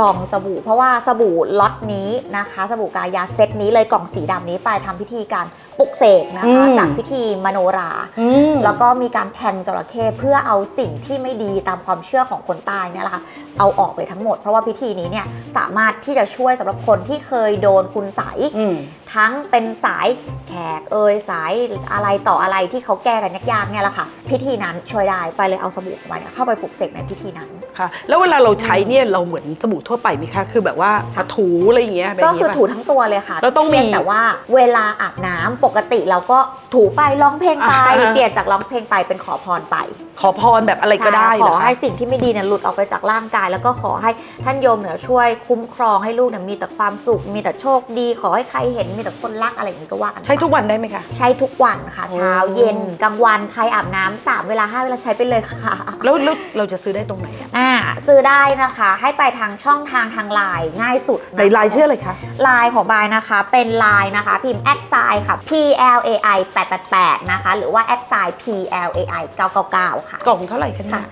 Speaker 2: ลองสบู่ เพราะว่าสบู่ล็อตนี้นะคะ สบู่กายาเซตนี้เลยกล่องสีดำนี้ไปทำพิธีการปลุกเสกนะคะ
Speaker 1: อืม
Speaker 2: จากพิธีมโนรา
Speaker 1: อืม
Speaker 2: แล้วก็มีการแทงจระเข้เพื่อเอาสิ่งที่ไม่ดีตามความเชื่อของคนใต้เนี่ยแหละค่ะเอาออกไปทั้งหมด เพราะว่าพิธีนี้เนี่ยสามารถที่จะช่วยสำหรับคนที่เคยโดนคุณใสย
Speaker 1: อืม
Speaker 2: ทั้งเป็นสายแขกเอยสายอะไรต่ออะไรที่เขาแก้กันยากๆเนี่ยแหละค่ะ พิธีนั้นช่วยได้ไปเลยเอาสบู่ของมันเข้าไปปลุกเสกในพิธีนั้น
Speaker 1: ค่ะ แล้วเวลาเราใช้เนี่ยเราเหมือนสบู่ทั่วไปไหมคะคือแบบว่า
Speaker 2: ค่ะ
Speaker 1: ถูอะไรอย่างเงี้ยแบบ
Speaker 2: ก็
Speaker 1: นี้
Speaker 2: คือ
Speaker 1: ป่ะ
Speaker 2: ถูทั้งตัวเลยค่ะ
Speaker 1: แล้วต้องมี
Speaker 2: เพียแต่ว่าเวลาอาบน้ำปกติเราก็ถูไปร้องเพลงไป
Speaker 1: อ่า
Speaker 2: เปลี่ยนจากร้องเพลงไปเป็นขอพรไป
Speaker 1: ขอพรแบบอะไรก็ได้
Speaker 2: ใช่ขอ
Speaker 1: นะคะ
Speaker 2: ให้สิ่งที่ไม่ดีเนี่ยหลุดออกไปจากร่างกาย แล้วก็ขอให้ท่านโยมเนี่ยช่วยคุ้มครองให้ลูกเนี่ยมีแต่ความสุข มีแต่โชคดี ขอให้ใครเห็นมีแต่คนรักอะไรอย่างนี้ก็ว่ากันไป
Speaker 1: ใช้ทุกวันได้ไหมคะ
Speaker 2: ใช้ทุกวันค่ะ
Speaker 1: โอ้
Speaker 2: เช้าเย็นกลางวันใครอาบน้ำสามเวลาห้าเวลาใช้ไปเลยค่ะ
Speaker 1: แล้วแล้วเราจะซื้อได้ตรงไหนอะ
Speaker 2: อ่าซื้อได้นะคะ ให้ไปทางช่องทางทางไลน์ง่ายสุดนะคะ
Speaker 1: ในไลน์ชื่ออะไรคะ
Speaker 2: ไลน์ของบายนะคะเป็นไลน์นะคะ พิมพ์แอดไซน์ค่ะ P L A I 888นะคะหรือว่าแอดไซน์ P L A I 999ค่ะ
Speaker 1: กล่องเท่าไหร่คะเนี่
Speaker 2: ค่ะ
Speaker 1: ย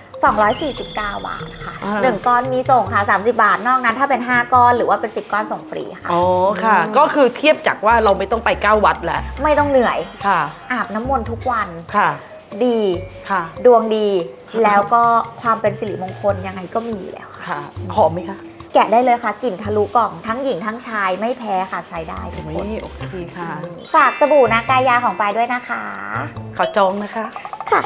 Speaker 2: 249 บาทค่ะ
Speaker 1: อ่า
Speaker 2: หนึ่งก้อนมีส่งค่ะ 30 บาท นอกนั้นถ้าเป็น 5 ก้อนหรือว่าเป็น 10 ก้อนส่งฟรีค่ะ
Speaker 1: อ๋อค่ะ
Speaker 2: อืม
Speaker 1: ก็คือเทียบจากว่าเราไม่ต้องไปเก้าวัดแล้ว
Speaker 2: ไม่ต้องเหนื่อย
Speaker 1: ค่ะ
Speaker 2: อาบน้ำมนต์ทุกวัน
Speaker 1: ค่ะ
Speaker 2: ดี
Speaker 1: ค่ะ
Speaker 2: ดวงดี แล้วก็ความเป็นสิริมงคลยังไงก็มีอยู่แล้วค่ะ
Speaker 1: ค่ะ หอมไหมคะ
Speaker 2: แกะได้เลยค่ะกลิ่นทะลุกล่องทั้งหญิงทั้งชายไม่แพ้ค่ะใช้ได้ทุก
Speaker 1: โอ้
Speaker 2: คน
Speaker 1: ยโอเคค่ะ
Speaker 2: ฝากสบู่นากายาของปายด้วยนะคะ
Speaker 1: ขอจองนะคะ
Speaker 2: ค่ะ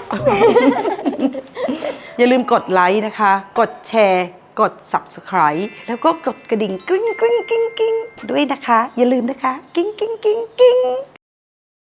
Speaker 1: อย่าลืมกดไลค์นะคะ กดแชร์กด subscribe แล้วก็กดกระดิ่งกริ๊งกริ๊งกริ๊งกริ๊งด้วยนะคะ อย่าลืมนะคะกิ้งกิ้งกิ้งกิ้ง